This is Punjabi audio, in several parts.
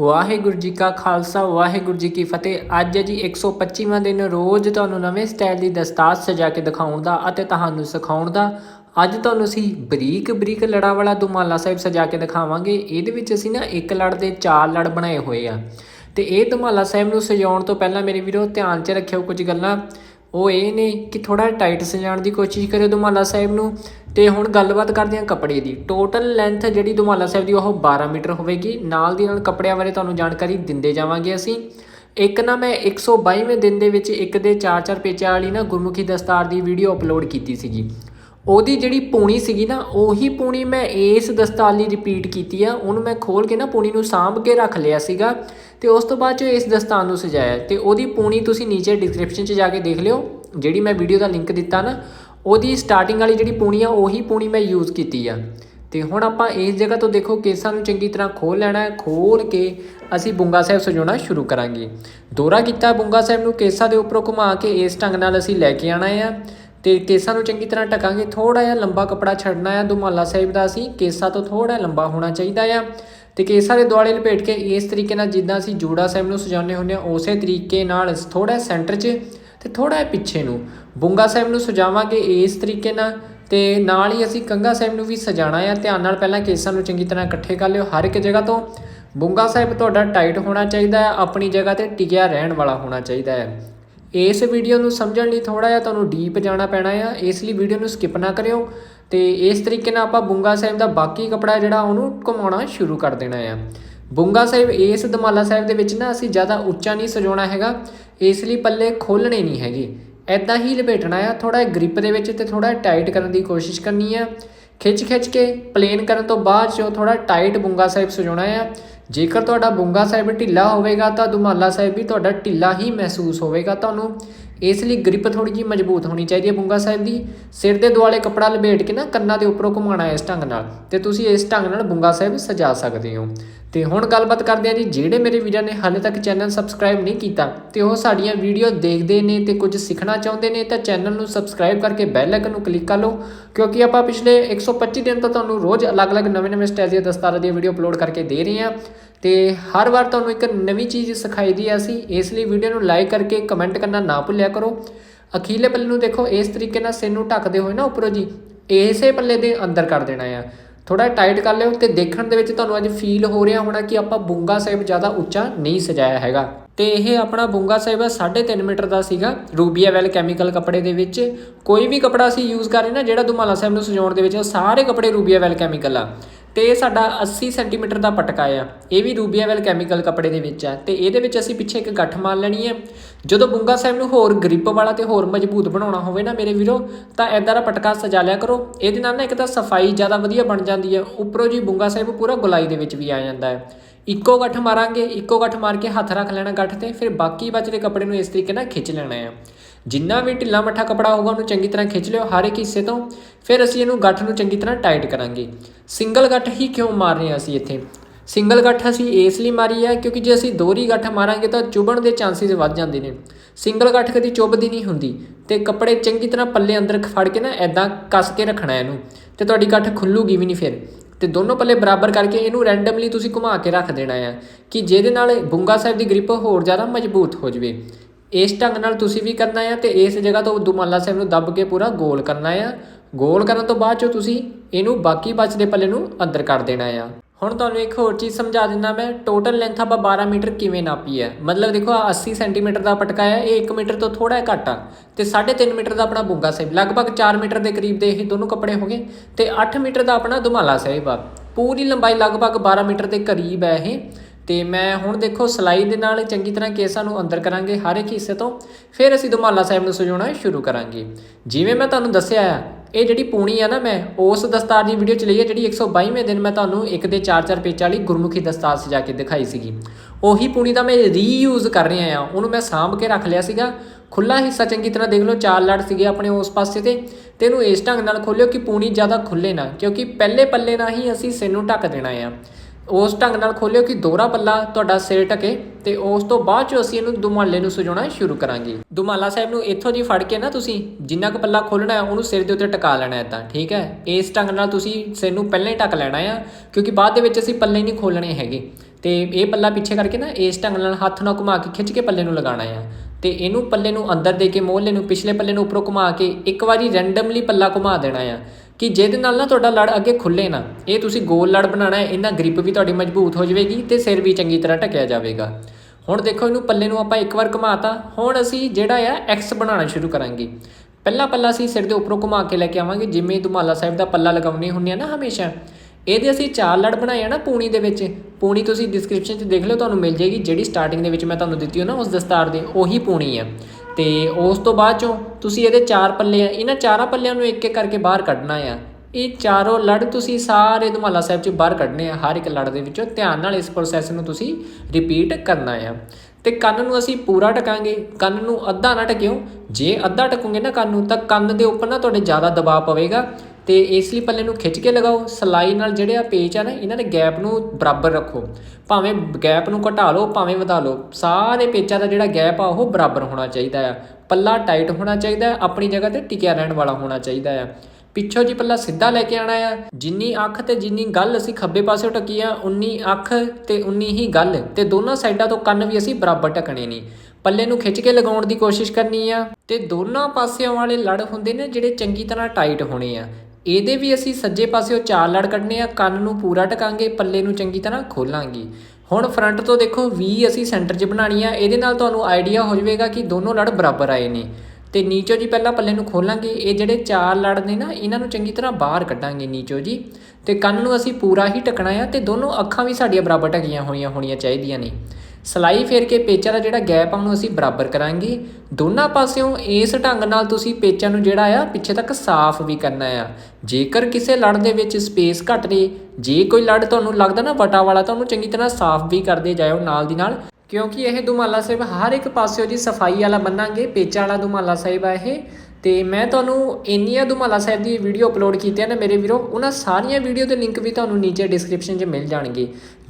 ਵਾਹਿਗੁਰੂ ਜੀ ਕਾ ਖਾਲਸਾ, ਵਾਹਿਗੁਰੂ ਜੀ ਕੀ ਫਤਿਹ। ਅੱਜ ਹੈ ਜੀ 125ਵਾਂ ਦਿਨ, ਰੋਜ਼ ਤੁਹਾਨੂੰ ਨਵੇਂ ਸਟਾਈਲ ਦੀ ਦਸਤਾਰ ਸਜਾ ਕੇ ਦਿਖਾਉਣ ਦਾ ਅਤੇ ਤੁਹਾਨੂੰ ਸਿਖਾਉਣ ਦਾ ਅੱਜ ਤੁਹਾਨੂੰ ਅਸੀਂ ਬਰੀਕ ਬਰੀਕ ਲੜਾ ਵਾਲਾ ਦੁਮਾਲਾ ਸਾਹਿਬ ਸਜਾ ਕੇ ਦਿਖਾਵਾਂਗੇ। ਇਹਦੇ ਵਿੱਚ ਅਸੀਂ ਨਾ ਇੱਕ ਲੜ ਦੇ ਚਾਰ ਲੜ ਬਣਾਏ ਹੋਏ ਆ। ਤੇ ਇਹ ਦੁਮਾਲਾ ਸਾਹਿਬ ਨੂੰ ਸਜਾਉਣ ਤੋਂ ਪਹਿਲਾਂ ਮੇਰੇ ਵੀਰੋ, ਧਿਆਨ 'ਚ ਰੱਖਿਓ ਕੁਝ ਗੱਲਾਂ। ਉਹ ਇਹ ਨੇ ਕਿ ਥੋੜਾ ਟਾਈਟ ਸਜਾਉਣ ਦੀ ਕੋਸ਼ਿਸ਼ ਕਰਿਓ ਦੁਮਾਲਾ ਸਾਹਿਬ ਨੂੰ। ਤੇ ਹੁਣ ਗੱਲਬਾਤ ਕਰਦੇ ਹਾਂ ਕੱਪੜੇ ਦੀ। ਟੋਟਲ ਲੈਂਥ ਜਿਹੜੀ ਦੁਮਾਲਾ ਸਾਹਿਬ ਦੀ, ਉਹ 12 ਮੀਟਰ ਹੋਵੇਗੀ। ਨਾਲ ਦੀ ਨਾਲ ਕੱਪੜਿਆਂ ਬਾਰੇ ਤੁਹਾਨੂੰ ਜਾਣਕਾਰੀ ਦਿੰਦੇ ਜਾਵਾਂਗੇ ਅਸੀਂ। ਇੱਕ ਨਾ ਮੈਂ 122ਵੇਂ ਦਿਨ ਦੇ ਵਿੱਚ ਇੱਕ ਦੇ 4-4 ਪੇਚਾਂ ਵਾਲੀ ਨਾ ਗੁਰਮੁਖੀ ਦਸਤਾਰ ਦੀ ਵੀਡੀਓ ਅਪਲੋਡ ਕੀਤੀ ਸੀਗੀ। ਉਹਦੀ ਜਿਹੜੀ ਪੂਣੀ ਸੀਗੀ ਨਾ, ਉਹੀ ਪੂਣੀ ਮੈਂ ਇਸ ਦਸਤਾਰ ਲਈ ਰਿਪੀਟ ਕੀਤੀ ਆ। ਉਹਨੂੰ ਮੈਂ ਖੋਲ ਕੇ ਨਾ ਪੂਣੀ ਨੂੰ ਸਾਂਭ ਕੇ ਰੱਖ ਲਿਆ ਸੀਗਾ ਤੇ ਉਸ ਤੋਂ ਬਾਅਦ ਚ ਇਸ ਦਸਤਾਰ ਨੂੰ ਸਜਾਇਆ। ਤੇ ਉਹਦੀ ਪੂਣੀ ਤੁਸੀਂ ਨੀਚੇ ਡਿਸਕ੍ਰਿਪਸ਼ਨ 'ਚ ਜਾ ਕੇ ਦੇਖ ਲਿਓ। ਜਿਹੜੀ ਮੈਂ ਵੀਡੀਓ ਦਾ ਲਿੰਕ ਦਿੱਤਾ ਨਾ ਉਹਦੀ ਸਟਾਰਟਿੰਗ ਵਾਲੀ ਜਿਹੜੀ ਪੂਣੀ ਆ, ਉਹੀ ਪੂਣੀ ਮੈਂ ਯੂਜ਼ ਕੀਤੀ ਆ। ਤੇ ਹੁਣ ਆਪਾਂ ਇਸ ਜਗ੍ਹਾ ਤੋਂ ਦੇਖੋ ਕੇਸਾਂ ਨੂੰ ਚੰਗੀ ਤਰ੍ਹਾਂ ਖੋਲ ਲੈਣਾ ਹੈ ਖੋਲ ਕੇ ਅਸੀਂ ਬੁੰਗਾ ਸਾਹਿਬ ਸਜਾਉਣਾ ਸ਼ੁਰੂ ਕਰਾਂਗੇ। ਦੋਰਾ ਕੀਤਾ ਬੁੰਗਾ ਸਾਹਿਬ ਨੂੰ, ਕੇਸਾਂ ਦੇ ਉੱਪਰੋਂ ਘੁਮਾ ਕੇ ਇਸ ਢੰਗ ਨਾਲ ਅਸੀਂ ਲੈ ਕੇ ਆਣਾ ਆ। ਤੇ ਕੇਸਾਂ ਨੂੰ ਚੰਗੀ ਤਰ੍ਹਾਂ ਟਕਾਂਗੇ ਥੋੜਾ ਜਿਹਾ ਲੰਬਾ ਕਪੜਾ ਛੱਡਣਾ ਆ, ਦੁਮਾਲਾ ਸਾਹਿਬ ਦਾ ਅਸੀਂ, ਕੇਸਾਂ ਤੋਂ ਥੋੜਾ ਲੰਬਾ ਹੋਣਾ ਚਾਹੀਦਾ ਆ। ਤੇ ਕੇਸਾਂ ਦੇ ਦੁਆਲੇ ਲਪੇਟ ਕੇ ਇਸ ਤਰੀਕੇ ਨਾਲ ਜਿੱਦਾਂ ਅਸੀਂ ਜੋੜਾ ਸਾਹਿਬ ਨੂੰ ਸਜਾਉਂਦੇ ਹੁੰਦੇ ਆ ਉਸੇ ਤਰੀਕੇ ਨਾਲ ਥੋੜਾ ਸੈਂਟਰ 'ਚ ਤੇ ਥੋੜਾ ਜਿਹਾ ਪਿੱਛੇ ਨੂੰ। ਬੁੰਗਾ ਸਾਹਿਬ ਨੂੰ ਸਜਾਵਾਂਗੇ ਇਸ ਤਰੀਕੇ ਨਾਲ ਤੇ ਨਾਲ ਹੀ ਅਸੀਂ ਕੰਗਾ ਸਾਹਿਬ ਨੂੰ ਵੀ ਸਜਾਣਾ ਆ। ਧਿਆਨ ਨਾਲ ਪਹਿਲਾਂ ਕੇਸਾਂ ਨੂੰ ਚੰਗੀ ਤਰ੍ਹਾਂ ਇਕੱਠੇ ਕਰ ਲਿਓ ਹਰ ਇੱਕ ਜਗ੍ਹਾ ਤੋਂ। ਬੁੰਗਾ ਸਾਹਿਬ ਤੁਹਾਡਾ ਟਾਈਟ ਹੋਣਾ ਚਾਹੀਦਾ ਹੈ, ਆਪਣੀ ਜਗ੍ਹਾ ਤੇ ਟਿਕਿਆ ਰਹਿਣ ਵਾਲਾ ਹੋਣਾ ਚਾਹੀਦਾ ਹੈ। ਇਸ ਵੀਡੀਓ ਨੂੰ ਸਮਝਣ ਲਈ ਥੋੜਾ ਜਿਹਾ ਤੁਹਾਨੂੰ ਡੀਪ ਜਾਣਾ ਪੈਣਾ ਆ। ਇਸ ਲਈ ਵੀਡੀਓ ਨੂੰ ਸਕਿਪ ਨਾ ਕਰਿਓ ਤੇ ਇਸ ਤਰੀਕੇ ਨਾਲ ਆਪਾਂ ਬੁੰਗਾ ਸਾਹਿਬ ਦਾ ਬਾਕੀ ਕਪੜਾ ਜਿਹੜਾ ਉਹਨੂੰ ਘੁਮਾਉਣਾ ਸ਼ੁਰੂ ਕਰ ਦੇਣਾ ਆ। ਬੁੰਗਾ ਸਾਹਿਬ, ਇਸ ਦਮਾਲਾ ਸਾਹਿਬ ਦੇ ਵਿੱਚ ਨਾ ਅਸੀਂ ਜ਼ਿਆਦਾ ਉੱਚਾ ਨਹੀਂ ਸਜਾਉਣਾ ਹੈਗਾ, ਇਸ ਲਈ ਪੱਲੇ ਖੋਲਣੇ ਨਹੀਂ ਹੈਗੇ। ਐਦਾਂ ਹੀ ਲਪੇਟਣਾ ਆ ਥੋੜਾ ਗ੍ਰਿਪ ਦੇ ਵਿੱਚ ਤੇ ਥੋੜਾ ਟਾਈਟ ਕਰਨ ਦੀ ਕੋਸ਼ਿਸ਼ ਕਰਨੀ ਆ। ਖਿੱਚ ਖਿੱਚ ਕੇ ਪਲੇਨ ਕਰਨ ਤੋਂ ਬਾਅਦ ਚੋਂ ਥੋੜਾ ਟਾਈਟ ਬੁੰਗਾ ਸਾਹਿਬ ਸਜਾਉਣਾ ਆ। ਜੇਕਰ ਤੁਹਾਡਾ ਬੁੰਗਾ ਸਾਹਿਬ ਢਿੱਲਾ ਹੋਵੇਗਾ, ਤਾਂ ਦੁਮਾਲਾ ਸਾਹਿਬ ਵੀ ਤੁਹਾਡਾ ਢਿੱਲਾ ਹੀ ਮਹਿਸੂਸ ਹੋਵੇਗਾ ਤੁਹਾਨੂੰ। ਇਸ ਲਈ ਗ੍ਰਿਪ ਥੋੜੀ ਜਿਹੀ ਮਜ਼ਬੂਤ ਹੋਣੀ ਚਾਹੀਦੀ ਹੈ ਬੁੰਗਾ ਸਾਹਿਬ ਦੀ। ਸਿਰ ਦੇ ਦੁਆਲੇ ਕੱਪੜਾ ਲਪੇਟ ਕੇ ਨਾ ਕੰਨਾਂ ਦੇ ਉੱਪਰੋਂ ਘੁਮਾਉਣਾ ਇਸ ਢੰਗ ਨਾਲ, ਤੇ ਤੁਸੀਂ ਇਸ ਢੰਗ ਨਾਲ ਬੁੰਗਾ ਸਾਹਿਬ ਸਜਾ ਸਕਦੇ ਹੋ। ਤੇ ਹੁਣ ਗੱਲਬਾਤ ਕਰਦੇ ਹਾਂ ਜੀ, ਜਿਹੜੇ ਮੇਰੇ ਵੀਰਾਂ ਨੇ ਹਾਲੇ ਤੱਕ ਚੈਨਲ ਸਬਸਕ੍ਰਾਈਬ ਨਹੀਂ ਕੀਤਾ ਤੇ ਉਹ ਸਾਡੀਆਂ ਵੀਡੀਓ ਦੇਖਦੇ ਨੇ ਤੇ ਕੁਝ ਸਿੱਖਣਾ ਚਾਹੁੰਦੇ ਨੇ ਤਾਂ ਚੈਨਲ ਨੂੰ ਸਬਸਕ੍ਰਾਈਬ ਕਰਕੇ ਬੈਲ ਆਈਕਨ ਨੂੰ ਕਲਿੱਕ ਕਰ ਲਓ, ਕਿਉਂਕਿ ਆਪਾਂ ਪਿਛਲੇ 125 ਦਿਨ ਤੋਂ ਤੁਹਾਨੂੰ ਰੋਜ਼ ਅਲੱਗ-ਅਲੱਗ ਨਵੇਂ-ਨਵੇਂ ਸਟਾਈਲ ਦੀਆਂ ਦਸਤਾਰਾਂ ਦੀਆਂ ਵੀਡੀਓ ਅਪਲੋਡ ਕਰਕੇ ਦੇ ਰਹੇ ਹਾਂ ਤੇ ਹਰ ਵਾਰ ਤੁਹਾਨੂੰ ਇੱਕ ਨਵੀਂ ਚੀਜ਼ ਸਿਖਾਈ ਦੀ ਆ ਅਸੀਂ, ਇਸ ਲਈ ਵੀਡੀਓ ਨੂੰ ਲਾਈਕ ਕਰਕੇ ਕਮੈਂਟ ਕਰਨਾ ਨਾ ਭੁੱਲਿਆ ਕਰੋ। ਅਖੀਲੇ ਪੱਲੇ ਨੂੰ ਦੇਖੋ, ਇਸ ਤਰੀਕੇ ਨਾਲ ਸਿਰ ਨੂੰ ਢੱਕਦੇ ਹੋਏ ਨਾ ਉੱਪਰੋਂ ਜੀ, ਇਸੇ ਪੱਲੇ ਦੇ ਅੰਦਰ ਕਰ ਦੇਣਾ ਆ। ਥੋੜਾ ਟਾਈਟ ਕਰ ਲਿਓ ਤੇ ਦੇਖਣ ਦੇ ਵਿੱਚ ਤੁਹਾਨੂੰ ਅੱਜ ਫੀਲ ਹੋ ਰਿਹਾ ਹੋਣਾ ਕਿ ਆਪਾਂ ਬੁੰਗਾ ਸਾਹਿਬ ਜ਼ਿਆਦਾ ਉੱਚਾ ਨਹੀਂ ਸਜਾਇਆ ਹੈਗਾ। ਤੇ ਇਹ ਆਪਣਾ ਬੁੰਗਾ ਸਾਹਿਬ 3.5 ਮੀਟਰ ਦਾ ਸੀਗਾ, ਰੂਬੀਆ ਵੈਲ ਕੈਮੀਕਲ ਕੱਪੜੇ ਦੇ ਵਿੱਚ। ਕੋਈ ਵੀ ਕੱਪੜਾ ਅਸੀਂ ਯੂਜ਼ ਕਰ ਰਹੇ ਨਾ, ਜਿਹੜਾ ਦੁਮਾਲਾ ਸਾਹਿਬ ਨੂੰ ਸਜਾਉਣ ਦੇ ਵਿੱਚ, ਉਹ ਸਾਰੇ ਕੱਪੜੇ ਰੂਬੀਆ ਵੈਲ ਕੈਮੀਕਲ ਆ। ਤੇ ਇਹ ਸਾਡਾ 80 ਸੈਂਟੀਮੀਟਰ ਦਾ ਪਟਕਾ ਆ। ਇਹ ਵੀ ਰੂਬੀਆ ਵੈਲ ਕੈਮੀਕਲ ਕੱਪੜੇ ਦੇ ਵਿੱਚ ਆ। ਤੇ ਇਹਦੇ ਵਿੱਚ ਅਸੀਂ ਪਿੱਛੇ ਇੱਕ ਗੱਠ ਮਾਰ ਲੈਣੀ ਹੈ ਜਦੋਂ ਬੁੰਗਾ ਸਾਹਿਬ ਨੂੰ ਹੋਰ ਗ੍ਰਿਪ ਵਾਲਾ ਤੇ ਹੋਰ ਮਜ਼ਬੂਤ ਬਣਾਉਣਾ ਹੋਵੇ ਨਾ ਮੇਰੇ ਵੀਰੋ, ਤਾਂ ਐਦਾਂ ਦਾ ਪਟਕਾ ਸਜਾ ਲਿਆ ਕਰੋ। ਇਹਦੇ ਨਾਲ ਨਾ ਇੱਕ ਤਾਂ ਸਫ਼ਾਈ ਜ਼ਿਆਦਾ ਵਧੀਆ ਬਣ ਜਾਂਦੀ ਹੈ ਉੱਪਰੋਂ ਜੀ ਬੁੰਗਾ ਸਾਹਿਬ ਪੂਰਾ ਗੁਲਾਈ ਦੇ ਵਿੱਚ ਵੀ ਆ ਜਾਂਦਾ ਹੈ। ਇੱਕੋ ਗੱਠ ਮਾਰਾਂਗੇ, ਇੱਕੋ ਗੱਠ ਮਾਰ ਕੇ ਹੱਥ ਰੱਖ ਲੈਣਾ ਗੱਠ ਤੇ, ਫਿਰ ਬਾਕੀ ਬਚਦੇ ਕੱਪੜੇ ਨੂੰ ਇਸ ਤਰੀਕੇ ਨਾਲ ਖਿੱਚ ਲੈਣਾ ਹੈ ਜਿੰਨਾ ਵੀ ਢਿੱਲਾ ਮੱਠਾ ਕਪੜਾ ਹੋਊਗਾ ਉਹਨੂੰ ਚੰਗੀ ਤਰ੍ਹਾਂ ਖਿੱਚ ਲਿਓ ਹਰ ਇੱਕ ਹਿੱਸੇ ਤੋਂ, ਫਿਰ ਅਸੀਂ ਇਹਨੂੰ ਗੱਠ ਨੂੰ ਚੰਗੀ ਤਰ੍ਹਾਂ ਟਾਈਟ ਕਰਾਂਗੇ। ਸਿੰਗਲ ਗੱਠ ਹੀ ਕਿਉਂ ਮਾਰ ਰਹੇ ਹਾਂ ਅਸੀਂ ਇੱਥੇ? ਸਿੰਗਲ ਗੱਠ ਅਸੀਂ ਇਸ ਲਈ ਮਾਰੀ ਹੈ ਕਿਉਂਕਿ ਜੇ ਅਸੀਂ ਦੋਹਰੀ ਗੱਠ ਮਾਰਾਂਗੇ ਤਾਂ ਚੁਭਣ ਦੇ ਚਾਂਸਸ ਵੱਧ ਜਾਂਦੇ ਨੇ। ਸਿੰਗਲ ਗੱਠ ਕਦੀ ਚੁੱਭਦੀ ਨਹੀਂ ਹੁੰਦੀ ਤੇ ਕੱਪੜੇ ਚੰਗੀ ਤਰ੍ਹਾਂ ਪੱਲੇ ਅੰਦਰ ਫੜ ਕੇ ਨਾ ਐਦਾਂ ਕੱਸ ਕੇ ਰੱਖਣਾ ਇਹਨੂੰ ਤੇ ਤੁਹਾਡੀ ਗੱਠ ਖੁੱਲੂਗੀ ਵੀ ਨਹੀਂ ਫਿਰ। ਤੇ ਦੋਨੋਂ ਪੱਲੇ ਬਰਾਬਰ ਕਰਕੇ ਇਹਨੂੰ ਰੈਂਡਮਲੀ ਤੁਸੀਂ ਘੁਮਾ ਕੇ ਰੱਖ ਦੇਣਾ ਆ ਕਿ ਜਿਹਦੇ ਨਾਲ ਬੁੰਗਾ ਸਾਹਿਬ ਦੀ ਗ੍ਰਿਪ ਹੋਰ ਜ਼ਿਆਦਾ ਮਜ਼ਬੂਤ ਹੋ ਜਵੇ। ਇਸ ਢੰਗ ਨਾਲ ਤੁਸੀਂ ਵੀ ਕਰਨਾ ਆ ਤੇ ਇਸ ਜਗ੍ਹਾ ਤੋਂ ਦੁਮਾਲਾ ਸਾਹਿਬ ਨੂੰ ਦੱਬ ਕੇ ਪੂਰਾ ਗੋਲ ਕਰਨਾ ਆ। ਗੋਲ ਕਰਨ ਤੋਂ ਬਾਅਦ ਚੋਂ ਤੁਸੀਂ ਇਹਨੂੰ ਬਾਕੀ ਬਚਦੇ ਪੱਲੇ ਨੂੰ ਅੰਦਰ ਕਰ ਦੇਣਾ ਆ। ਹੁਣ ਤੁਹਾਨੂੰ ਇੱਕ ਹੋਰ ਚੀਜ਼ ਸਮਝਾ ਦਿੰਦਾ ਮੈਂ ਟੋਟਲ ਲੈਂਥ ਆਪਾਂ 12 ਮੀਟਰ ਕਿਵੇਂ ਨਾਪੀ ਹੈ ਮਤਲਬ ਦੇਖੋ ਆਹ 80 ਸੈਂਟੀਮੀਟਰ ਦਾ ਪਟਕਾ ਹੈ ਇਹ 1 ਮੀਟਰ ਤੋਂ ਥੋੜਾ ਜਿਹਾ ਘੱਟ ਆ। ਤੇ 3.5 ਮੀਟਰ ਦਾ ਆਪਣਾ ਬੁੱਗਾ ਸਾਹਿਬ, ਲਗਭਗ 4 ਮੀਟਰ ਦੇ ਕਰੀਬ ਦੇ ਇਹ ਦੋਨੋਂ ਕੱਪੜੇ ਹੋ ਗਏ ਤੇ 8 ਮੀਟਰ ਦਾ ਆਪਣਾ ਦੁਮਾਲਾ ਸਾਹਿਬ ਆ। ਪੂਰੀ ਲੰਬਾਈ ਲਗਭਗ 12 ਮੀਟਰ ਦੇ ਕਰੀਬ ਹੈ ਇਹ। ਤੇ ਮੈਂ ਹੁਣ ਦੇਖੋ ਸਲਾਈ ਦੇ ਨਾਲ ਚੰਗੀ ਤਰ੍ਹਾਂ ਕੇਸਾਂ ਨੂੰ ਅੰਦਰ ਕਰਾਂਗੇ ਹਰ ਇੱਕ ਹਿੱਸੇ ਤੋਂ, ਫਿਰ ਅਸੀਂ ਦੁਮਾਲਾ ਸਾਹਿਬ ਨੂੰ ਸਜਾਉਣਾ ਸ਼ੁਰੂ ਕਰਾਂਗੇ। ਜਿਵੇਂ ਮੈਂ ਤੁਹਾਨੂੰ ਦੱਸਿਆ ਆ, ਇਹ ਜਿਹੜੀ ਪੂਣੀ ਆ ਨਾ ਮੈਂ ਉਸ ਦਸਤਾਰ ਦੀ ਵੀਡੀਓ ਚ ਲਈ ਹੈ ਜਿਹੜੀ 122ਵੇਂ ਦਿਨ ਮੈਂ ਤੁਹਾਨੂੰ ਇੱਕ ਦੇ 4-4 ਪੇਚ ਵਾਲੀ ਗੁਰਮੁਖੀ ਦਸਤਾਰ ਸਜਾ ਕੇ ਦਿਖਾਈ ਸੀਗੀ। ਉਹੀ ਪੂਣੀ ਦਾ ਮੈਂ ਰੀਯੂਜ਼ ਕਰ ਰਿਹਾ ਆ, ਉਹਨੂੰ ਮੈਂ ਸਾਂਭ ਕੇ ਰੱਖ ਲਿਆ ਸੀਗਾ। ਖੁੱਲਾ ਹਿੱਸਾ ਚੰਗੀ ਤਰ੍ਹਾਂ ਦੇਖ ਲਓ, ਚਾਰ ਲੜ ਸੀਗੇ ਆਪਣੇ ਉਸ ਪਾਸੇ ਤੇ। ਤੇ ਇਹਨੂੰ ਇਸ ਢੰਗ ਨਾਲ ਖੋਲਿਓ ਕਿ ਪੂਣੀ ਜ਼ਿਆਦਾ ਖੁੱਲੇ ਨਾ, ਕਿਉਂਕਿ ਪਹਿਲੇ ਪੱਲੇ ਨਾਲ ਹੀ ਅਸੀਂ ਸਿਰ ਨੂੰ ਢੱਕ ਦੇਣਾ ਆ। ਉਸ ਢੰਗ ਨਾਲ ਖੋਲਿਓ ਕਿ ਦੋਹਰਾ ਪੱਲਾ ਤੁਹਾਡਾ ਸਿਰ ਢਕੇ ਤੇ ਉਸ ਤੋਂ ਬਾਅਦ 'ਚੋਂ ਅਸੀਂ ਇਹਨੂੰ ਦੁਮਾਲੇ ਨੂੰ ਸਜਾਉਣਾ ਸ਼ੁਰੂ ਕਰਾਂਗੇ। ਦੁਮਾਲਾ ਸਾਹਿਬ ਨੂੰ ਇੱਥੋਂ ਦੀ ਫੜ ਕੇ ਨਾ ਤੁਸੀਂ ਜਿੰਨਾ ਕੁ ਪੱਲਾ ਖੋਲਣਾ ਹੈ ਉਹਨੂੰ ਸਿਰ ਦੇ ਉੱਤੇ ਟਿਕਾ ਲੈਣਾ ਹੈ ਤਾਂ, ਠੀਕ ਹੈ? ਇਸ ਢੰਗ ਨਾਲ ਤੁਸੀਂ ਸਿਰ ਨੂੰ ਪਹਿਲਾਂ ਹੀ ਢੱਕ ਲੈਣਾ ਆ, ਕਿਉਂਕਿ ਬਾਅਦ ਦੇ ਵਿੱਚ ਅਸੀਂ ਪੱਲੇ ਨਹੀਂ ਖੋਲਣੇ ਹੈਗੇ। ਤੇ ਇਹ ਪੱਲਾ ਪਿੱਛੇ ਕਰਕੇ ਨਾ ਇਸ ਢੰਗ ਨਾਲ ਹੱਥ ਨਾਲ ਘੁਮਾ ਕੇ ਖਿੱਚ ਕੇ ਪੱਲੇ ਨੂੰ ਲਗਾਉਣਾ ਆ। ਤੇ ਇਹਨੂੰ ਪੱਲੇ ਨੂੰ ਅੰਦਰ ਦੇ ਕੇ ਮੋਹਲੇ ਨੂੰ ਪਿਛਲੇ ਪੱਲੇ ਨੂੰ ਉੱਪਰੋਂ ਘੁਮਾ ਕੇ ਇੱਕ ਵਾਰੀ ਰੈਂਡਮਲੀ ਪੱਲਾ ਘੁਮਾ ਦੇਣਾ ਆ। ਕਿ ਜਿਹਦੇ ਨਾਲ ਨਾ ਤੁਹਾਡਾ ਲੜ ਅੱਗੇ ਖੁੱਲੇ ਨਾ, ਇਹ ਤੁਸੀਂ ਗੋਲ ਲੜ ਬਣਾਉਣਾ ਹੈ ਇਹਨਾਂ ਗ੍ਰਿਪ ਵੀ ਤੁਹਾਡੀ ਮਜ਼ਬੂਤ ਹੋ ਜਾਵੇਗੀ ਤੇ ਸਿਰ ਵੀ ਚੰਗੀ ਤਰ੍ਹਾਂ ਢਕਿਆ ਜਾਵੇਗਾ। ਹੁਣ ਦੇਖੋ ਇਹਨੂੰ ਪੱਲੇ ਨੂੰ ਆਪਾਂ ਇੱਕ ਵਾਰ ਘੁਮਾਤਾ, ਹੁਣ ਅਸੀਂ ਜਿਹੜਾ ਆ ਐਕਸ ਬਣਾਉਣਾ ਸ਼ੁਰੂ ਕਰਾਂਗੇ। ਪਹਿਲਾ ਪੱਲਾ ਅਸੀਂ ਸਿਰ ਦੇ ਉੱਪਰੋਂ ਘੁਮਾ ਕੇ ਲੈ ਕੇ ਆਵਾਂਗੇ, ਜਿਵੇਂ ਦੁਮਾਲਾ ਸਾਹਿਬ ਦਾ ਪੱਲਾ ਲਗਾਉਣੇ ਹੁੰਦੇ ਆ ਨਾ ਹਮੇਸ਼ਾ। ਇਹਦੇ ਅਸੀਂ ਚਾਰ ਲੜ ਬਣਾਏ ਆ ਨਾ ਪੂਣੀ ਦੇ ਵਿੱਚ। ਪੂਣੀ ਤੁਸੀਂ ਡਿਸਕ੍ਰਿਪਸ਼ਨ 'ਚ ਦੇਖ ਲਿਓ, ਤੁਹਾਨੂੰ ਮਿਲ ਜਾਏਗੀ। ਜਿਹੜੀ ਸਟਾਰਟਿੰਗ ਦੇ ਵਿੱਚ ਮੈਂ ਤੁਹਾਨੂੰ ਦਿੱਤੀ ਹੋ ਨਾ ਉਸ ਦਸਤਾਰ ਦੇ, ਉਹੀ ਪੂਣੀ ਆ। ਤੇ ਉਸ ਤੋਂ ਬਾਅਦ ਚੋਂ ਤੁਸੀਂ ਇਹਦੇ ਚਾਰ ਪੱਲੇ ਆ, ਇਹਨਾਂ ਚਾਰਾਂ ਪੱਲਿਆਂ ਨੂੰ ਇੱਕ ਇੱਕ ਕਰਕੇ ਬਾਹਰ ਕੱਢਣਾ ਆ। ਇਹ ਚਾਰੋਂ ਲੜ ਤੁਸੀਂ ਸਾਰੇ ਦੁਮਾਲਾ ਸਾਹਿਬ 'ਚ ਬਾਹਰ ਕੱਢਨੇ ਆ, ਹਰ ਇੱਕ ਲੜ ਦੇ ਵਿੱਚੋਂ। ਧਿਆਨ ਨਾਲ ਇਸ ਪ੍ਰੋਸੈਸ ਨੂੰ ਤੁਸੀਂ ਰਿਪੀਟ ਕਰਨਾ ਆ। ਤੇ ਕੰਨ ਨੂੰ ਅਸੀਂ ਪੂਰਾ ਟਕਾਂਗੇ ਕੰਨ ਨੂੰ ਅੱਧਾ ਨਾ ਟਕਿਓ ਜੇ ਅੱਧਾ ਟਕੋਗੇ ਨਾ ਕੰਨ ਨੂੰ, ਤਾਂ ਕੰਨ ਦੇ ਉੱਪਰ ਨਾ ਤੁਹਾਡੇ ਜ਼ਿਆਦਾ ਦਬਾਅ ਪਵੇਗਾ। ਤੇ ਇਸ ਲਈ ਪੱਲੇ ਨੂੰ ਖਿੱਚ ਕੇ ਲਗਾਓ। ਸਲਾਈ ਨਾਲ ਜਿਹੜੇ ਆ ਪੇਚ ਆ ਨਾ, ਇਹਨਾਂ ਦੇ ਗੈਪ ਨੂੰ ਬਰਾਬਰ ਰੱਖੋ। ਭਾਵੇਂ ਗੈਪ ਨੂੰ ਘਟਾ ਲਓ, ਭਾਵੇਂ ਵਧਾ ਲਓ, ਸਾਰੇ ਪੇਚਾਂ ਦਾ ਜਿਹੜਾ ਗੈਪ ਆ, ਉਹ ਬਰਾਬਰ ਹੋਣਾ ਚਾਹੀਦਾ ਆ। ਪੱਲਾ ਟਾਈਟ ਹੋਣਾ ਚਾਹੀਦਾ ਹੈ ਆਪਣੀ ਜਗ੍ਹਾ ਤੇ ਟਿਕਿਆ ਰਹਿਣ ਵਾਲਾ ਹੋਣਾ ਚਾਹੀਦਾ ਆ। ਪਿੱਛੋਂ ਜੀ ਪੱਲਾ ਸਿੱਧਾ ਲੈ ਕੇ ਆਣਾ ਆ। ਜਿੰਨੀ ਅੱਖ ਤੇ ਜਿੰਨੀ ਗੱਲ ਅਸੀਂ ਖੱਬੇ ਪਾਸੇ ਟਕੀ ਆ, ਉਨੀ ਅੱਖ ਤੇ ਉਨੀ ਹੀ ਗੱਲ। ਤੇ ਦੋਨਾਂ ਸਾਈਡਾਂ ਤੋਂ ਕੰਨ ਵੀ ਅਸੀਂ ਬਰਾਬਰ ਟਕਣੇ ਨਹੀਂ ਪੱਲੇ ਨੂੰ ਖਿੱਚ ਕੇ ਲਗਾਉਣ ਦੀ ਕੋਸ਼ਿਸ਼ ਕਰਨੀ ਆ। ਤੇ ਦੋਨਾਂ ਪਾਸਿਆਂ ਵਾਲੇ ਲੜ ਹੁੰਦੇ ਨੇ ਜਿਹੜੇ ਚੰਗੀ ਤਰ੍ਹਾਂ ਟਾਈਟ ਹੋਣੇ ਆ। ਇਹਦੇ ਵੀ ਅਸੀਂ ਸੱਜੇ ਪਾਸਿਓਂ ਚਾਰ ਲੜ ਕੱਢਨੇ ਆ, ਕੰਨ ਨੂੰ ਪੂਰਾ ਟਕਾਂਗੇ ਪੱਲੇ ਨੂੰ ਚੰਗੀ ਤਰ੍ਹਾਂ ਖੋਲਾਂਗੇ। ਹੁਣ ਫਰੰਟ ਤੋਂ ਦੇਖੋ 20 ਅਸੀਂ ਸੈਂਟਰ 'ਚ ਬਣਾਣੀ ਆ, ਇਹਦੇ ਨਾਲ ਤੁਹਾਨੂੰ ਆਈਡੀਆ ਹੋ ਜਾਵੇਗਾ ਕਿ ਦੋਨੋਂ ਲੜ ਬਰਾਬਰ ਆਏ ਨੇ। ਤੇ ਨੀਚੋ ਜੀ ਪਹਿਲਾਂ ਪੱਲੇ ਨੂੰ ਖੋਲਾਂਗੇ, ਇਹ ਜਿਹੜੇ ਚਾਰ ਲੜ ਨੇ ਨਾ, ਇਹਨਾਂ ਨੂੰ ਚੰਗੀ ਤਰ੍ਹਾਂ ਬਾਹਰ ਕੱਢਾਂਗੇ ਨੀਚੋ ਜੀ। ਤੇ ਕੰਨ ਨੂੰ ਅਸੀਂ ਪੂਰਾ ਹੀ ਟਕਣਾ ਆ, ਤੇ ਦੋਨੋਂ ਅੱਖਾਂ ਵੀ ਸਾਡੀਆਂ ਬਰਾਬਰ ਢਕੀਆਂ ਹੋਈਆਂ ਹੋਣੀਆਂ ਚਾਹੀਦੀਆਂ ਨੇ। ਸਲਾਈ ਫੇਰ ਕੇ ਪੇਚਾਂ ਦਾ ਜਿਹੜਾ ਗੈਪ ਆ, ਉਹਨੂੰ ਅਸੀਂ ਬਰਾਬਰ ਕਰਾਂਗੇ। ਦੋਨਾਂ ਪਾਸਿਓਂ ਇਸ ਢੰਗ ਨਾਲ ਤੁਸੀਂ ਪੇਚਾਂ ਨੂੰ ਜਿਹੜਾ ਆ, ਪਿੱਛੇ ਤੱਕ ਸਾਫ਼ ਵੀ ਕਰਨਾ ਆ। ਜੇਕਰ ਕਿਸੇ ਲੜ ਦੇ ਵਿੱਚ ਸਪੇਸ ਘੱਟ ਰਹੀ ਜੇ ਕੋਈ ਲੜ ਤੁਹਾਨੂੰ ਲੱਗਦਾ ਨਾ ਵਟਾ ਵਾਲਾ, ਤਾਂ ਉਹਨੂੰ ਚੰਗੀ ਤਰ੍ਹਾਂ ਸਾਫ਼ ਵੀ ਕਰਦੇ ਜਾਇਓ ਨਾਲ ਦੀ ਨਾਲ। ਕਿਉਂਕਿ ਇਹ ਦੁਮਾਲਾ ਸਾਹਿਬ ਹਰ ਇੱਕ ਪਾਸਿਓਂ ਜੀ ਸਫ਼ਾਈ ਵਾਲਾ ਬੰਨਾਂਗੇ, ਪੇਚਾਂ ਵਾਲਾ ਦੁਮਾਲਾ ਸਾਹਿਬ ਆ ਇਹ। ਤੇ ਮੈਂ ਤੁਹਾਨੂੰ ਇੰਨੀਆਂ ਦੁਮਾਲਾ ਸਾਹਿਬ ਦੀ ਵੀਡੀਓ ਅਪਲੋਡ ਕੀਤੀਆਂ ਨੇ ਮੇਰੇ ਵੀਰੋ, ਉਹਨਾਂ ਸਾਰੀਆਂ ਵੀਡੀਓ ਦੇ ਲਿੰਕ ਵੀ ਤੁਹਾਨੂੰ ਨੀਚੇ ਡਿਸਕ੍ਰਿਪਸ਼ਨ 'ਚ ਮਿਲ ਜਾਣਗੇ।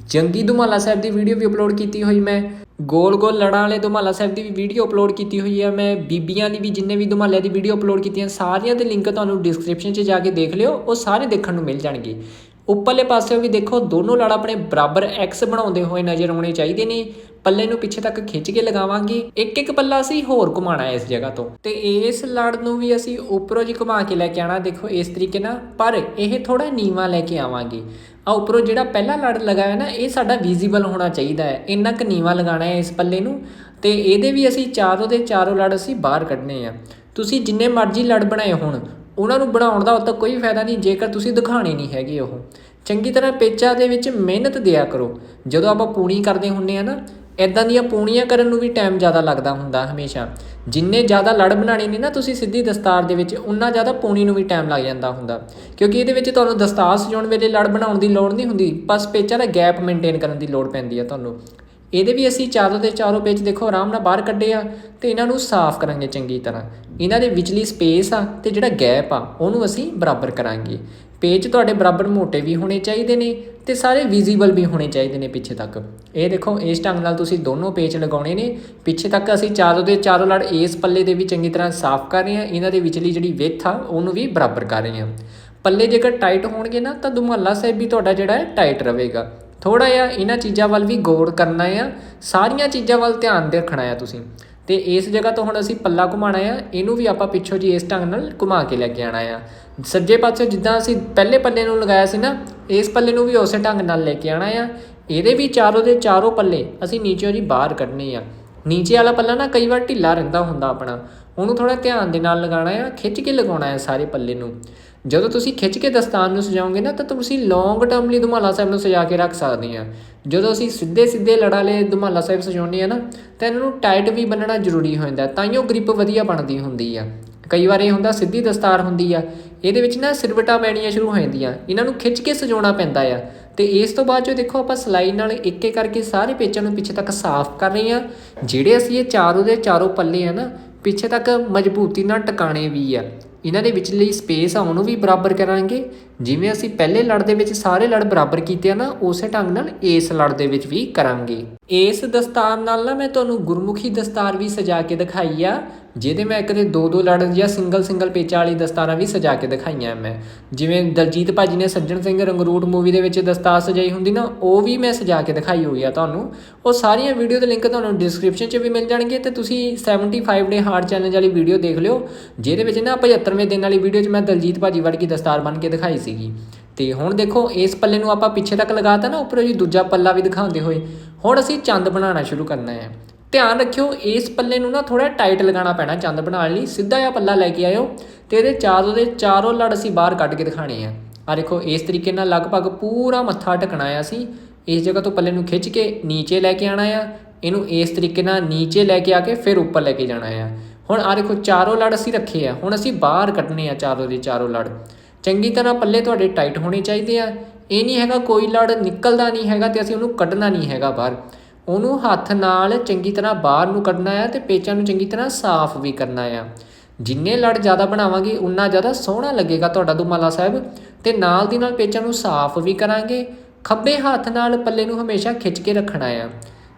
ਜੰਗੀ ਦੁਮਾਲਾ ਸਾਹਿਬ ਦੀ ਵੀਡੀਓ ਵੀ ਅਪਲੋਡ ਕੀਤੀ ਹੋਈ ਮੈਂ, ਗੋਲ ਗੋਲ ਲੜਾਂ ਵਾਲੇ ਦੁਮਾਲਾ ਸਾਹਿਬ ਦੀ ਵੀ ਵੀਡੀਓ ਅਪਲੋਡ ਕੀਤੀ ਹੋਈ ਹੈ ਮੈਂ, ਬੀਬੀਆਂ ਦੀ ਵੀ ਜਿੰਨੇ ਵੀ ਦੁਮਾਲਿਆਂ ਦੀ ਵੀਡੀਓ ਅਪਲੋਡ ਕੀਤੀਆਂ, ਸਾਰੀਆਂ ਦੇ ਲਿੰਕ ਤੁਹਾਨੂੰ ਡਿਸਕ੍ਰਿਪਸ਼ਨ 'ਚ ਜਾ ਕੇ ਦੇਖ ਲਿਓ, ਉਹ ਸਾਰੇ ਦੇਖਣ ਨੂੰ ਮਿਲ ਜਾਣਗੇ। ਉੱਪਰਲੇ ਪਾਸੇ ਵੀ ਦੇਖੋ, ਦੋਨੋਂ ਲੜ ਆਪਣੇ ਬਰਾਬਰ ਐਕਸ ਬਣਾਉਂਦੇ ਹੋਏ ਨਜ਼ਰ ਆਉਣੇ ਚਾਹੀਦੇ ਨੇ ਪੱਲੇ ਨੂੰ ਪਿੱਛੇ ਤੱਕ ਖਿੱਚ ਕੇ ਲਗਾਵਾਂਗੇ। ਇੱਕ ਇੱਕ ਪੱਲਾ ਅਸੀਂ ਹੋਰ ਘੁਮਾਣਾ ਹੈ ਇਸ ਜਗ੍ਹਾ ਤੋਂ। ਤੇ ਇਸ ਲੜ ਨੂੰ ਵੀ ਅਸੀਂ ਉੱਪਰੋਂ ਜੀ ਘੁਮਾ ਕੇ ਲੈ ਕੇ ਆਣਾ ਦੇਖੋ ਇਸ ਤਰੀਕੇ ਨਾਲ। ਪਰ ਇਹ ਥੋੜਾ ਨੀਵਾ ਲੈ ਕੇ ਆਵਾਂਗੇ। ਆ ਉੱਪਰੋਂ ਜਿਹੜਾ ਪਹਿਲਾ ਲੜ ਲਗਾਇਆ ਨਾ, ਇਹ ਸਾਡਾ ਵਿਜ਼ੀਬਲ ਹੋਣਾ ਚਾਹੀਦਾ ਹੈ। ਇੰਨਾ ਕੁ ਨੀਵਾ ਲਗਾਣਾ ਹੈ ਇਸ ਪੱਲੇ ਨੂੰ। ਤੇ ਇਹਦੇ ਵੀ ਅਸੀਂ ਚਾਰੋਂ ਦੇ ਚਾਰੋਂ ਲੜ ਅਸੀਂ ਬਾਹਰ ਕੱਢਨੇ ਆ। ਤੁਸੀਂ ਜਿੰਨੇ ਮਰਜ਼ੀ ਲੜ ਬਣਾਏ ਹੋਣ, ਉਹਨਾਂ ਨੂੰ ਬਣਾਉਣ ਦਾ ਉਦੋਂ ਕੋਈ ਫਾਇਦਾ ਨਹੀਂ, ਜੇਕਰ ਤੁਸੀਂ ਦਿਖਾਣੇ ਨਹੀਂ ਹੈਗੇ ਉਹ। ਚੰਗੀ ਤਰ੍ਹਾਂ ਪੇਚਾ ਦੇ ਵਿੱਚ ਮਿਹਨਤ ਦਿਆ ਕਰੋ। ਜਦੋਂ ਆਪਾਂ ਪੂਣੀ ਕਰਦੇ ਹੁੰਨੇ ਆ ਨਾ ਇਦਾਂ ਦੀਆਂ ਪੂਣੀਆਂ ਕਰਨ ਨੂੰ ਵੀ ਟਾਈਮ ਜ਼ਿਆਦਾ ਲੱਗਦਾ ਹੁੰਦਾ ਹਮੇਸ਼ਾ। ਜਿੰਨੇ ਜ਼ਿਆਦਾ ਲੜ ਬਣਾਣੀ ਨੇ ਨਾ ਤੁਸੀਂ ਸਿੱਧੀ ਦਸਤਾਰ ਦੇ ਵਿੱਚ ਉਨਾ ਜ਼ਿਆਦਾ ਪੂਣੀ ਨੂੰ ਵੀ ਟਾਈਮ ਲੱਗ ਜਾਂਦਾ ਹੁੰਦਾ। ਕਿਉਂਕਿ ਇਹਦੇ ਵਿੱਚ ਤੁਹਾਨੂੰ ਦਸਤਾਰ ਸਜਾਉਣ ਵੇਲੇ ਲੜ ਬਣਾਉਣ ਦੀ ਲੋੜ ਨਹੀਂ ਹੁੰਦੀ, ਬਸ ਪੇਚਾਂ ਦਾ ਗੈਪ ਮੇਨਟੇਨ ਕਰਨ ਦੀ ਲੋੜ ਪੈਂਦੀ ਆ ਤੁਹਾਨੂੰ। ਇਹਦੇ ਵੀ ਅਸੀਂ ਚਾਰੋਂ ਦੇ ਚਾਰੋਂ ਪੇਚ ਦੇਖੋ, ਆਰਾਮ ਨਾਲ ਬਾਹਰ ਕੱਢੇ ਆ ਤੇ ਇਹਨਾਂ ਨੂੰ ਸਾਫ਼ ਕਰਾਂਗੇ ਚੰਗੀ ਤਰ੍ਹਾਂ। ਇਹਨਾਂ ਦੇ ਵਿਚਲੀ ਸਪੇਸ ਆ ਤੇ ਜਿਹੜਾ ਗੈਪ ਆ, ਉਹਨੂੰ ਅਸੀਂ ਬਰਾਬਰ ਕਰਾਂਗੇ। ਪੇਜ ਤੁਹਾਡੇ ਬਰਾਬਰ ਮੋਟੇ ਵੀ ਹੋਣੇ ਚਾਹੀਦੇ ਨੇ ਤੇ ਸਾਰੇ ਵਿਜ਼ੀਬਲ ਵੀ ਹੋਣੇ ਚਾਹੀਦੇ ਨੇ ਪਿੱਛੇ ਤੱਕ। ਇਹ ਦੇਖੋ, ਇਸ ਢੰਗ ਨਾਲ ਤੁਸੀਂ ਦੋਨੋਂ ਪੇਜ ਲਗਾਉਣੇ ਨੇ। ਪਿੱਛੇ ਤੱਕ ਅਸੀਂ ਚਾਰੋਂ ਦੇ ਚਾਰੋਂ ਲੜ ਇਸ ਪੱਲੇ ਦੇ ਵੀ ਚੰਗੀ ਤਰ੍ਹਾਂ ਸਾਫ਼ ਕਰ ਰਹੇ ਹਾਂ। ਇਹਨਾਂ ਦੇ ਵਿਚਲੀ ਜਿਹੜੀ ਵਿੱਥ ਆ, ਉਹਨੂੰ ਵੀ ਬਰਾਬਰ ਕਰ ਰਹੇ ਹਾਂ। ਪੱਲੇ ਜੇਕਰ ਟਾਈਟ ਹੋਣਗੇ ਨਾ, ਤਾਂ ਦੁਮਹੱਲਾ ਸਾਹਿਬ ਵੀ ਤੁਹਾਡਾ ਜਿਹੜਾ ਹੈ ਟਾਈਟ ਰਹੇਗਾ। ਥੋੜਾ ਜਿਹਾ ਇਹਨਾਂ ਚੀਜ਼ਾਂ ਵੱਲ ਵੀ ਗੌਰ ਕਰਨਾ ਆ। ਸਾਰੀਆਂ ਚੀਜ਼ਾਂ ਵੱਲ ਧਿਆਨ ਰੱਖਣਾ ਆ ਤੁਸੀਂ। ਤੇ ਇਸ ਜਗ੍ਹਾ ਤੋਂ ਹੁਣ ਅਸੀਂ ਪੱਲਾ ਘੁਮਾਣਾ ਆ ਇਹਨੂੰ ਵੀ ਆਪਾਂ ਪਿੱਛੋਂ ਜੀ ਇਸ ਢੰਗ ਨਾਲ ਘੁਮਾ ਕੇ ਲੈ ਕੇ ਆਣਾ ਆ। ਸੱਜੇ ਪਾਸੇ ਜਿੱਦਾਂ ਅਸੀਂ ਪਹਿਲੇ ਪੱਲੇ ਨੂੰ ਲਗਾਇਆ ਸੀ ਨਾ, ਇਸ ਪੱਲੇ ਨੂੰ ਵੀ ਉਸੇ ਢੰਗ ਨਾਲ ਲੈ ਕੇ ਆਣਾ ਆ। ਇਹਦੇ ਵੀ ਚਾਰੋਂ ਦੇ ਚਾਰੋਂ ਪੱਲੇ ਅਸੀਂ ਨੀਚੇ ਜੀ ਬਾਹਰ ਕੱਢਨੇ ਆ। ਨੀਚੇ ਵਾਲਾ ਪੱਲਾ ਨਾ ਕਈ ਵਾਰ ਢਿੱਲਾ ਰਹਿੰਦਾ ਹੁੰਦਾ ਆਪਣਾ। ਉਹਨੂੰ ਥੋੜਾ ਧਿਆਨ ਦੇ ਨਾਲ ਲਗਾਉਣਾ ਆ, ਖਿੱਚ ਕੇ ਲਗਾਉਣਾ ਆ ਸਾਰੇ ਪੱਲੇ ਨੂੰ। ਜਦੋਂ ਤੁਸੀਂ ਖਿੱਚ ਕੇ ਦਸਤਾਨ ਨੂੰ ਸਜਾਓਗੇ ਨਾ, ਤਾਂ ਤੁਸੀਂ ਲੌਂਗ ਟਰਮ ਲਈ ਦੁਮਾਲਾ ਸਾਹਿਬ ਨੂੰ ਸਜਾ ਕੇ ਰੱਖ ਸਕਦੇ ਆ। ਜਦੋਂ ਅਸੀਂ ਸਿੱਧੇ ਸਿੱਧੇ ਲੜਾ ਲਏ ਦੁਮਾਲਾ ਸਾਹਿਬ ਸਜਾਉਂਦੇ ਆ ਨਾ, ਤਾਂ ਇਹਨਾਂ ਨੂੰ ਟਾਈਟ ਵੀ ਬੰਨਣਾ ਜ਼ਰੂਰੀ ਹੋ ਜਾਂਦਾ, ਤਾਂ ਹੀ ਉਹ ਗ੍ਰਿਪ ਵਧੀਆ ਬਣਦੀ ਹੁੰਦੀ ਆ। ਕਈ ਵਾਰ ਇਹ ਹੁੰਦਾ ਸਿੱਧੀ ਦਸਤਾਰ ਹੁੰਦੀ ਆ, ਇਹਦੇ ਵਿੱਚ ਨਾ ਸਿਰਵਟਾਂ ਪੈਣੀਆਂ ਸ਼ੁਰੂ ਹੋ ਜਾਂਦੀਆਂ, ਇਹਨਾਂ ਨੂੰ ਖਿੱਚ ਕੇ ਸਜਾਉਣਾ ਪੈਂਦਾ ਆ। ਤੇ ਇਸ ਤੋਂ ਬਾਅਦ ਜੋ ਦੇਖੋ ਆਪਾਂ ਸਲਾਈ ਨਾਲ ਇੱਕ ਇੱਕ ਕਰਕੇ ਸਾਰੇ ਪੇਚਾਂ ਨੂੰ ਪਿੱਛੇ ਤੱਕ ਸਾਫ਼ ਕਰ ਰਹੇ ਆ। ਜਿਹੜੇ ਅਸੀਂ ਇਹ ਚਾਰੋਂ ਦੇ ਚਾਰੋਂ ਪੱਲੇ ਆ ਨਾ, ਪਿੱਛੇ ਤੱਕ ਮਜ਼ਬੂਤੀ ਨਾਲ ਟਿਕਾਣੇ ਵੀ ਆ। ਇਹਨਾਂ ਦੇ ਵਿਚਲੀ ਸਪੇਸ ਆ, ਉਹਨੂੰ ਵੀ ਬਰਾਬਰ ਕਰਾਂਗੇ। ਜਿਵੇਂ ਅਸੀਂ ਪਹਿਲੇ ਲੜ ਦੇ ਵਿੱਚ ਸਾਰੇ ਲੜ ਬਰਾਬਰ ਕੀਤੇ ਆ ਨਾ, ਉਸੇ ਢੰਗ ਨਾਲ ਇਸ ਲੜ ਦੇ ਵਿੱਚ ਵੀ ਕਰਾਂਗੇ। ਇਸ ਦਸਤਾਰ ਨਾਲ ਨਾ ਮੈਂ ਤੁਹਾਨੂੰ ਗੁਰਮੁਖੀ ਦਸਤਾਰ ਵੀ ਸਜਾ ਕੇ ਦਿਖਾਈ ਆ। ਜਿਹਦੇ ਮੈਂ ਇੱਕ ਦੇ ਦੋ ਦੋ ਲੜ ਜਾਂ ਸਿੰਗਲ ਸਿੰਗਲ ਪੇਚਾਂ ਵਾਲੀ ਦਸਤਾਰਾਂ ਵੀ ਸਜਾ ਕੇ ਦਿਖਾਈਆਂ ਮੈਂ। ਜਿਵੇਂ ਦਲਜੀਤ ਭਾਜੀ ਨੇ ਸੱਜਣ ਸਿੰਘ ਰੰਗਰੂਟ ਮੂਵੀ ਦੇ ਵਿੱਚ ਦਸਤਾਰ ਸਜਾਈ ਹੁੰਦੀ ਨਾ, ਉਹ ਵੀ ਮੈਂ ਸਜਾ ਕੇ ਦਿਖਾਈ ਹੋਈ ਆ ਤੁਹਾਨੂੰ। ਉਹ ਸਾਰੀਆਂ ਵੀਡੀਓ ਦੇ ਲਿੰਕ ਤੁਹਾਨੂੰ ਡਿਸਕ੍ਰਿਪਸ਼ਨ 'ਚ ਵੀ ਮਿਲ ਜਾਣਗੇ ਤੇ ਤੁਸੀਂ 75 ਡੇ ਹਾਰਡ ਚੈਲੰਜ ਵਾਲੀ ਵੀਡੀਓ ਦੇਖ ਲਿਓ, ਜਿਹਦੇ ਵਿੱਚ ਨਾ 75ਵੇਂ ਦਿਨ ਵਾਲੀ ਵੀਡੀਓ 'ਚ ਮੈਂ ਦਲਜੀਤ ਭਾਜੀ ਵਰਗੀ ਦਸਤਾਰ ਬਣ ਕੇ ਦਿਖਾਈ ਸੀਗੀ। ਤੇ ਹੁਣ ਦੇਖੋ, ਇਸ ਪੱਲੇ ਨੂੰ ਆਪਾਂ ਪਿੱਛੇ ਤੱਕ ਲਗਾਤਾ ਨਾ, ਉੱਪਰੋਂ ਜੀ ਦੂਜਾ ਪੱਲਾ ਵੀ ਦਿਖਾਉਂਦੇ ਹੋਏ। ਹੁਣ ਅਸੀਂ ਚੰਦ ਬਣਾਉਣਾ ਸ਼ੁਰੂ ਕਰਨਾ ਹੈ ਧਿਆਨ ਰੱਖਿਓ, ਇਸ ਪੱਲੇ ਨੂੰ ਨਾ ਥੋੜਾ ਟਾਈਟ ਲਗਾਉਣਾ ਪੈਣਾ, ਚੰਦ ਬਣਾਉਣ ਲਈ। ਸਿੱਧਾ ਜਿਹਾ ਪੱਲਾ ਲੈ ਕੇ ਆਇਓ ਤੇ ਇਹਦੇ ਚਾਰੋਂ ਦੇ ਚਾਰੋਂ ਲੜ ਅਸੀਂ ਬਾਹਰ ਕੱਢ ਕੇ ਦਿਖਾਣੇ ਆ। ਆ ਦੇਖੋ, ਇਸ ਤਰੀਕੇ ਨਾਲ ਲਗਭਗ ਪੂਰਾ ਮੱਥਾ ਢਕਣਾ ਆ ਅਸੀਂ। ਇਸ ਜਗ੍ਹਾ ਤੋਂ ਪੱਲੇ ਨੂੰ ਖਿੱਚ ਕੇ ਨੀਚੇ ਲੈ ਕੇ ਆਣਾ ਆ। ਇਹਨੂੰ ਇਸ ਤਰੀਕੇ ਨਾਲ ਨੀਚੇ ਲੈ ਕੇ ਆ ਕੇ ਫਿਰ ਉੱਪਰ ਲੈ ਕੇ ਜਾਣਾ ਆ। ਹੁਣ ਆ ਦੇਖੋ, ਚਾਰੋਂ ਲੜ ਅਸੀਂ ਰੱਖੇ ਆ। ਹੁਣ ਅਸੀਂ ਬਾਹਰ ਕੱਢਣੇ ਆ ਚਾਰੋਂ ਦੇ ਚਾਰੋਂ ਲੜ। ਚੰਗੀ ਤਰ੍ਹਾਂ ਪੱਲੇ ਤੁਹਾਡੇ ਟਾਈਟ ਹੋਣੇ ਚਾਹੀਦੇ ਆ। ਇਹ ਨਹੀਂ ਹੈਗਾ ਕੋਈ ਲੜ ਨਿਕਲਦਾ ਨਹੀਂ ਹੈਗਾ ਤੇ ਅਸੀਂ ਉਹਨੂੰ ਕੱਢਣਾ ਨਹੀਂ ਹੈਗਾ ਬਾਹਰ। ਉਹਨੂੰ ਹੱਥ ਨਾਲ ਚੰਗੀ ਤਰ੍ਹਾਂ ਬਾਹਰ ਨੂੰ ਕੱਢਣਾ ਆ ਤੇ ਪੇਚਾਂ ਨੂੰ ਚੰਗੀ ਤਰ੍ਹਾਂ ਸਾਫ਼ ਵੀ ਕਰਨਾ ਆ। ਜਿੰਨੇ ਲੜ ਜ਼ਿਆਦਾ ਬਣਾਵਾਂਗੇ, ਉਨਾ ਜ਼ਿਆਦਾ ਸੋਹਣਾ ਲੱਗੇਗਾ ਤੁਹਾਡਾ ਦੁਮਾਲਾ ਸਾਹਿਬ। ਤੇ ਨਾਲ ਦੀ ਨਾਲ ਪੇਚਾਂ ਨੂੰ ਸਾਫ਼ ਵੀ ਕਰਾਂਗੇ। ਖੱਬੇ ਹੱਥ ਨਾਲ ਪੱਲੇ ਨੂੰ ਹਮੇਸ਼ਾ ਖਿੱਚ ਕੇ ਰੱਖਣਾ ਆ।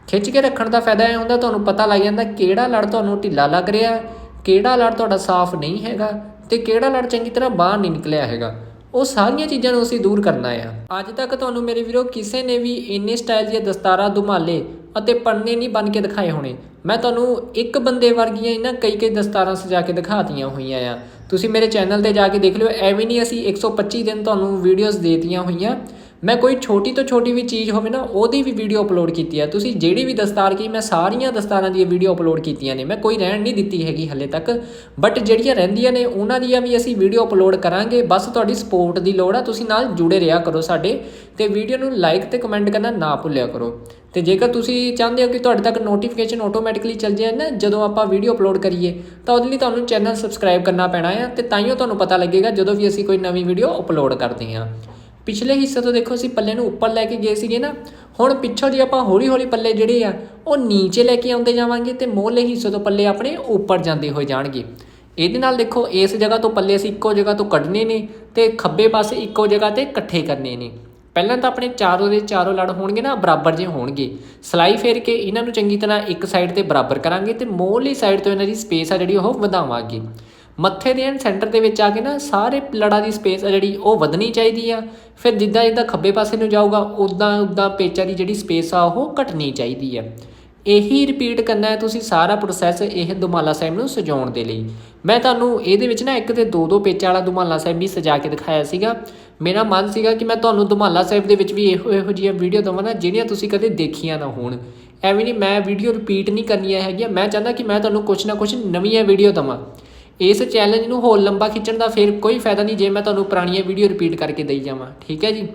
ਖਿੱਚ ਕੇ ਰੱਖਣ ਦਾ ਫਾਇਦਾ ਇਹ ਹੁੰਦਾ, ਤੁਹਾਨੂੰ ਪਤਾ ਲੱਗ ਜਾਂਦਾ ਕਿਹੜਾ ਲੜ ਤੁਹਾਨੂੰ ਢਿੱਲਾ ਲੱਗ ਰਿਹਾ, ਕਿਹੜਾ ਲੜ ਤੁਹਾਡਾ ਸਾਫ਼ ਨਹੀਂ ਹੈਗਾ ਤੇ ਕਿਹੜਾ ਲੜ ਚੰਗੀ ਤਰ੍ਹਾਂ ਬਾਹਰ ਨਹੀਂ ਨਿਕਲਿਆ ਹੈਗਾ। ਉਹ ਸਾਰੀਆਂ ਚੀਜ਼ਾਂ ਨੂੰ ਅਸੀਂ ਦੂਰ ਕਰਨਾ ਆ। ਅੱਜ ਤੱਕ ਤੁਹਾਨੂੰ ਮੇਰੇ ਵੀਰੋ ਕਿਸੇ ਨੇ ਵੀ ਇੰਨੇ ਸਟਾਈਲ ਦੀਆਂ ਦਸਤਾਰਾਂ ਦੁਮਾਲੇ ਅਤੇ ਪੜਨੇ ਨਹੀਂ ਬਣ ਕੇ ਦਿਖਾਏ ਹੋਣੇ। ਮੈਂ ਤੁਹਾਨੂੰ ਇੱਕ ਬੰਦੇ ਵਰਗੀਆਂ ਇਹਨਾਂ ਕਈ ਕਈ ਦਸਤਾਰਾਂ ਸਜਾ ਕੇ ਦਿਖਾਤੀਆਂ ਹੋਈਆਂ ਆ। ਤੁਸੀਂ ਮੇਰੇ ਚੈਨਲ ਤੇ ਜਾ ਕੇ ਦੇਖ ਲਿਓ, ਐਵੇਂ ਨਹੀਂ ਅਸੀਂ 125 ਦਿਨ ਤੁਹਾਨੂੰ ਵੀਡੀਓਜ਼ ਦੇਤੀਆਂ ਹੋਈਆਂ। ਮੈਂ ਕੋਈ ਛੋਟੀ ਤੋਂ ਛੋਟੀ ਵੀ ਚੀਜ਼ ਹੋਵੇ ਨਾ, ਉਹਦੀ ਵੀ ਵੀਡੀਓ ਅਪਲੋਡ ਕੀਤੀ ਹੈ ਤੁਸੀਂ ਜਿਹੜੀ ਵੀ ਦਸਤਾਰ ਕੀ ਮੈਂ ਸਾਰੀਆਂ ਦਸਤਾਰਾਂ ਦੀਆਂ ਵੀਡੀਓ ਅਪਲੋਡ ਕੀਤੀਆਂ ਨੇ। ਮੈਂ ਕੋਈ ਰਹਿਣ ਨਹੀਂ ਦਿੱਤੀ ਹੈਗੀ ਹੱਲੇ ਤੱਕ। ਬਟ ਜਿਹੜੀਆਂ ਰਹਿੰਦੀਆਂ ਨੇ, ਉਹਨਾਂ ਦੀਆਂ ਵੀ ਅਸੀਂ ਵੀਡੀਓ ਅਪਲੋਡ ਕਰਾਂਗੇ। ਬਸ ਤੁਹਾਡੀ ਸਪੋਰਟ ਦੀ ਲੋੜ ਆ, ਤੁਸੀਂ ਨਾਲ ਜੁੜੇ ਰਿਹਾ ਕਰੋ ਸਾਡੇ। ਤੇ ਵੀਡੀਓ ਨੂੰ ਲਾਈਕ ਤੇ ਕਮੈਂਟ ਕਰਨਾ ਨਾ ਭੁੱਲਿਆ ਕਰੋ। ਤੇ ਜੇਕਰ ਤੁਸੀਂ ਚਾਹੁੰਦੇ ਹੋ ਕਿ ਤੁਹਾਡੇ ਤੱਕ ਨੋਟੀਫਿਕੇਸ਼ਨ ਆਟੋਮੈਟਿਕਲੀ ਚੱਲ ਜਾਏ ਨਾ, ਜਦੋਂ ਆਪਾਂ ਵੀਡੀਓ ਅਪਲੋਡ ਕਰੀਏ, ਤਾਂ ਉਹਦੇ ਲਈ ਤੁਹਾਨੂੰ ਚੈਨਲ ਸਬਸਕ੍ਰਾਈਬ ਕਰਨਾ ਪੈਣਾ ਹੈ ਤੇ ਤਾਂ ਹੀ ਉਹ ਤੁਹਾਨੂੰ ਪਤਾ ਲੱਗੇਗਾ ਜਦੋਂ ਵੀ ਅਸੀਂ ਕੋਈ ਨਵੀਂ ਵੀਡੀਓ ਅਪਲੋਡ ਕਰਦੇ ਹਾਂ। ਪਿਛਲੇ ਹਿੱਸੇ ਤੋਂ ਦੇਖੋ ਅਸੀਂ ਪੱਲੇ ਨੂੰ ਉੱਪਰ ਲੈ ਕੇ ਗਏ ਸੀਗੇ ਨਾ, ਹੁਣ ਪਿੱਛੋਂ ਜੇ ਆਪਾਂ ਹੌਲੀ ਹੌਲੀ ਪੱਲੇ ਜਿਹੜੇ ਆ, ਉਹ ਨੀਚੇ ਲੈ ਕੇ ਆਉਂਦੇ ਜਾਵਾਂਗੇ ਤੇ ਮੋਹਲੇ ਹਿੱਸੇ ਤੋਂ ਪੱਲੇ ਆਪਣੇ ਉੱਪਰ ਜਾਂਦੇ ਹੋਏ ਜਾਣਗੇ। ਇਹਦੇ ਨਾਲ ਦੇਖੋ ਇਸ ਜਗ੍ਹਾ ਤੋਂ ਪੱਲੇ ਅਸੀਂ ਇੱਕੋ ਜਗ੍ਹਾ ਤੋਂ ਕੱਢਨੇ ਨੇ ਤੇ ਖੱਬੇ ਪਾਸੇ ਇੱਕੋ ਜਗ੍ਹਾ ਤੇ ਇਕੱਠੇ ਕਰਨੇ ਨੇ। ਪਹਿਲਾਂ ਤਾਂ ਆਪਣੇ ਚਾਰੋਂ ਦੇ ਚਾਰੋਂ ਲੜ ਹੋਣਗੇ ਨਾ, ਬਰਾਬਰ ਜੇ ਹੋਣਗੇ। ਸਲਾਈ ਫੇਰ ਕੇ ਇਹਨਾਂ ਨੂੰ ਚੰਗੀ ਤਰ੍ਹਾਂ ਇੱਕ ਸਾਈਡ ਤੇ ਬਰਾਬਰ ਕਰਾਂਗੇ ਤੇ ਮੋਹਲੀ ਸਾਈਡ ਤੋਂ ਇਹਨਾਂ ਦੀ ਸਪੇਸ ਆ ਜਿਹੜੀ ਉਹ ਵਧਾਵਾਂਗੇ। ਮੱਥੇ ਦੇ ਐਂਡ ਸੈਂਟਰ ਦੇ ਵਿੱਚ ਆ ਕੇ ਨਾ ਸਾਰੇ ਲੜਾ ਦੀ ਸਪੇਸ ਆ ਜਿਹੜੀ ਉਹ ਵਧਣੀ ਚਾਹੀਦੀ ਆ। ਫਿਰ ਜਿੱਦਾਂ ਜਿੱਦਾਂ ਖੱਬੇ ਪਾਸੇ ਨੂੰ ਜਾਊਗਾ ਉਦਾਂ ਉਦਾਂ ਪੇਚਾ ਦੀ ਜਿਹੜੀ ਸਪੇਸ ਆ ਉਹ ਘਟਣੀ ਚਾਹੀਦੀ ਆ। ਇਹੀ ਰਿਪੀਟ ਕਰਨਾ ਹੈ ਤੁਸੀਂ ਸਾਰਾ ਪ੍ਰੋਸੈਸ ਇਹ ਦੁਮਾਲਾ ਸਾਹਿਬ ਨੂੰ ਸਜਾਉਣ ਦੇ ਲਈ। ਮੈਂ ਤੁਹਾਨੂੰ ਇਹਦੇ ਵਿੱਚ ਨਾ ਇੱਕ ਤੇ ਦੋ ਦੋ ਪੇਚਾਂ ਵਾਲਾ ਦੁਮਾਲਾ ਸਾਹਿਬ ਵੀ ਸਜਾ ਕੇ ਦਿਖਾਇਆ ਸੀਗਾ। ਮੇਰਾ ਮਨ ਸੀਗਾ ਕਿ ਮੈਂ ਤੁਹਾਨੂੰ ਦੁਮਾਲਾ ਸਾਹਿਬ ਦੇ ਵਿੱਚ ਵੀ ਇਹੋ ਇਹੋ ਜਿਹੀਆਂ ਵੀਡੀਓ ਦਵਾਂ ਨਾ, ਜਿਹੜੀਆਂ ਤੁਸੀਂ ਕਦੇ ਦੇਖੀਆਂ ਨਾ ਹੋਣ। ਐਵੇਂ ਨਹੀਂ ਮੈਂ ਵੀਡੀਓ ਰਿਪੀਟ ਨਹੀਂ ਕਰਨੀਆਂ ਹੈਗੀਆਂ। ਮੈਂ ਚਾਹੁੰਦਾ ਕਿ ਮੈਂ ਤੁਹਾਨੂੰ ਕੁਝ ਨਾ ਕੁਝ ਨਵੀਆਂ ਵੀਡੀਓ ਦਵਾਂ। ਇਸ ਚੈਲੰਜ ਨੂੰ ਹੋਰ ਲੰਬਾ ਖਿੱਚਣ ਦਾ ਫਿਰ ਕੋਈ ਫਾਇਦਾ ਨਹੀਂ ਜੇ ਮੈਂ ਤੁਹਾਨੂੰ ਪੁਰਾਣੀਆਂ ਵੀਡੀਓ ਰਿਪੀਟ ਕਰਕੇ ਦੇਈ ਜਾਵਾਂ, ਠੀਕ ਹੈ ਜੀ?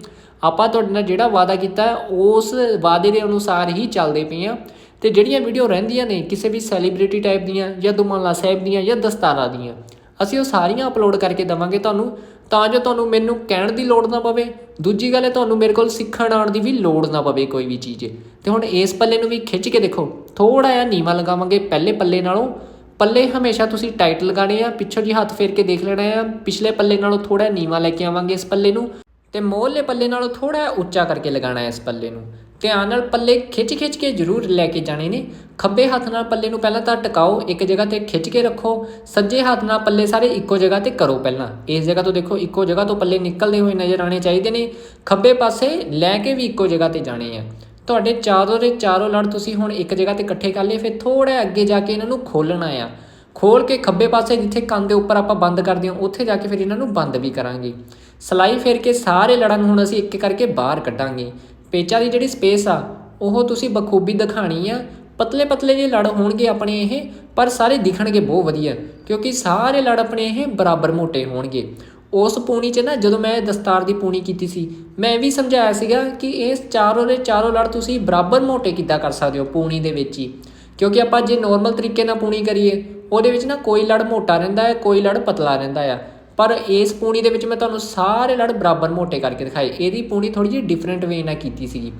ਆਪਾਂ ਤੁਹਾਡੇ ਨਾਲ ਜਿਹੜਾ ਵਾਅਦਾ ਕੀਤਾ, ਉਸ ਵਾਅਦੇ ਦੇ ਅਨੁਸਾਰ ਹੀ ਚੱਲਦੇ ਪਏ ਆ ਤੇ ਜਿਹੜੀਆਂ ਵੀਡੀਓ ਰਹਿੰਦੀਆਂ ਨੇ, ਕਿਸੇ ਵੀ ਸੈਲੀਬ੍ਰਿਟੀ ਟਾਈਪ ਦੀਆਂ ਜਾਂ ਦੁਮਾਲਾ ਸਾਹਿਬ ਦੀਆਂ ਜਾਂ ਦਸਤਾਰਾਂ ਦੀਆਂ, ਅਸੀਂ ਉਹ ਸਾਰੀਆਂ ਅਪਲੋਡ ਕਰਕੇ ਦਵਾਂਗੇ ਤੁਹਾਨੂੰ, ਤਾਂ ਜੋ ਤੁਹਾਨੂੰ ਮੈਨੂੰ ਕਹਿਣ ਦੀ ਲੋੜ ਨਾ ਪਵੇ, ਦੂਜੀ ਗੱਲ ਹੈ ਤੁਹਾਨੂੰ ਮੇਰੇ ਕੋਲ ਸਿੱਖਣ ਆਉਣ ਦੀ ਵੀ ਲੋੜ ਨਾ ਪਵੇ ਕੋਈ ਵੀ ਚੀਜ਼। ਤੇ ਹੁਣ ਇਸ ਪੱਲੇ ਨੂੰ ਵੀ ਖਿੱਚ ਕੇ ਦੇਖੋ ਥੋੜਾ ਜਿਹਾ ਨੀਵਾ ਲਗਾਵਾਂਗੇ ਪਹਿਲੇ ਪੱਲੇ ਨਾਲੋਂ ਪੱਲੇ ਹਮੇਸ਼ਾ ਤੁਸੀਂ ਟਾਈਟ ਲਗਾਣੇ ਆ, ਪਿੱਛੋਂ ਜੀ ਹੱਥ ਫੇਰ ਕੇ ਦੇਖ ਲੈਣਾ ਆ। ਪਿਛਲੇ ਪੱਲੇ ਨਾਲੋਂ ਥੋੜਾ ਨੀਵਾ ਲੈ ਕੇ ਆਵਾਂਗੇ ਇਸ ਪੱਲੇ ਨੂੰ ਤੇ ਮੋਹਲੇ ਪੱਲੇ ਨਾਲੋਂ ਥੋੜਾ ਉੱਚਾ ਕਰਕੇ ਲਗਾਣਾ ਹੈ ਇਸ ਪੱਲੇ ਨੂੰ। ਧਿਆਨ ਨਾਲ ਪੱਲੇ ਖਿੱਚ ਖਿੱਚ ਕੇ ਜ਼ਰੂਰ ਲੈ ਕੇ ਜਾਣੇ ਨੇ। ਖੱਬੇ ਹੱਥ ਨਾਲ ਪੱਲੇ ਨੂੰ ਪਹਿਲਾਂ ਤਾਂ ਟਿਕਾਓ, ਇੱਕ ਜਗ੍ਹਾ ਤੇ ਖਿੱਚ ਕੇ ਰੱਖੋ। ਸੱਜੇ ਹੱਥ ਨਾਲ ਪੱਲੇ ਸਾਰੇ ਇੱਕੋ ਜਗ੍ਹਾ ਤੇ ਕਰੋ ਪਹਿਲਾਂ। ਇਸ ਜਗ੍ਹਾ ਤੋਂ ਦੇਖੋ, ਇੱਕੋ ਜਗ੍ਹਾ ਤੋਂ ਪੱਲੇ ਨਿਕਲਦੇ ਹੋਏ ਨਜ਼ਰ ਆਣੇ ਚਾਹੀਦੇ ਨੇ। ਖੱਬੇ ਪਾਸੇ ਲੈ ਕੇ ਵੀ ਇੱਕੋ ਜਗ੍ਹਾ ਤੇ ਜਾਣੇ ਆ। ਤੁਹਾਡੇ ਚਾਰੋਂ ਦੇ ਚਾਰੋਂ ਲੜ ਤੁਸੀਂ ਹੁਣ ਇੱਕ ਜਗ੍ਹਾ ਤੇ ਇਕੱਠੇ ਕਰ ਲਏ, ਫਿਰ ਥੋੜਾ ਅੱਗੇ ਜਾ ਕੇ ਇਹਨਾਂ ਨੂੰ ਖੋਲਣਾ ਆ। ਖੋਲ ਕੇ ਖੱਬੇ ਪਾਸੇ ਜਿੱਥੇ ਕੰਨ ਦੇ ਉੱਪਰ ਆਪਾਂ ਬੰਦ ਕਰਦੇ ਹਾਂ, ਉੱਥੇ ਜਾ ਕੇ ਫਿਰ ਇਹਨਾਂ ਨੂੰ ਬੰਦ ਵੀ ਕਰਾਂਗੇ। ਸਲਾਈ ਫੇਰ ਕੇ ਸਾਰੇ ਲੜਾਂ ਨੂੰ ਹੁਣ ਅਸੀਂ ਇੱਕ ਕਰਕੇ ਬਾਹਰ ਕੱਢਾਂਗੇ। ਪੇਚਾ ਦੀ ਜਿਹੜੀ ਸਪੇਸ ਆ, ਉਹ ਤੁਸੀਂ ਬਖੂਬੀ ਦਿਖਾਣੀ ਆ। ਪਤਲੇ ਪਤਲੇ ਜਿਹੇ ਲੜ ਹੋਣਗੇ ਆਪਣੇ ਇਹ, ਪਰ ਸਾਰੇ ਦਿਖਣਗੇ ਬਹੁਤ ਵਧੀਆ, ਕਿਉਂਕਿ ਸਾਰੇ ਲੜ ਆਪਣੇ ਇਹ ਬਰਾਬਰ ਮੋਟੇ ਹੋਣਗੇ। ਉਸ ਪੂਣੀ 'ਚ ਨਾ, ਜਦੋਂ ਮੈਂ ਦਸਤਾਰ ਦੀ ਪੂਣੀ ਕੀਤੀ ਸੀ, ਮੈਂ ਇਹ ਵੀ ਸਮਝਾਇਆ ਸੀਗਾ ਕਿ ਇਹ ਚਾਰੋਂ ਦੇ ਚਾਰੋਂ ਲੜ ਤੁਸੀਂ ਬਰਾਬਰ ਮੋਟੇ ਕਿੱਦਾਂ ਕਰ ਸਕਦੇ ਹੋ ਪੂਣੀ ਦੇ ਵਿੱਚ ਹੀ। ਕਿਉਂਕਿ ਆਪਾਂ ਜੇ ਨੋਰਮਲ ਤਰੀਕੇ ਨਾਲ ਪੂਣੀ ਕਰੀਏ, ਉਹਦੇ ਵਿੱਚ ਨਾ ਕੋਈ ਲੜ ਮੋਟਾ ਰਹਿੰਦਾ ਹੈ, ਕੋਈ ਲੜ ਪਤਲਾ ਰਹਿੰਦਾ ਆ। ਪਰ ਇਸ ਪੂਣੀ ਦੇ ਵਿੱਚ ਮੈਂ ਤੁਹਾਨੂੰ ਸਾਰੇ ਲੜ ਬਰਾਬਰ ਮੋਟੇ ਕਰਕੇ ਦਿਖਾਏ। ਇਹਦੀ ਪੂਣੀ ਥੋੜੀ ਜਿਹੀ ਡਿਫਰੈਂਟ ਵੇ ਨਾਲ ਕੀਤੀ ਸੀਗੀ।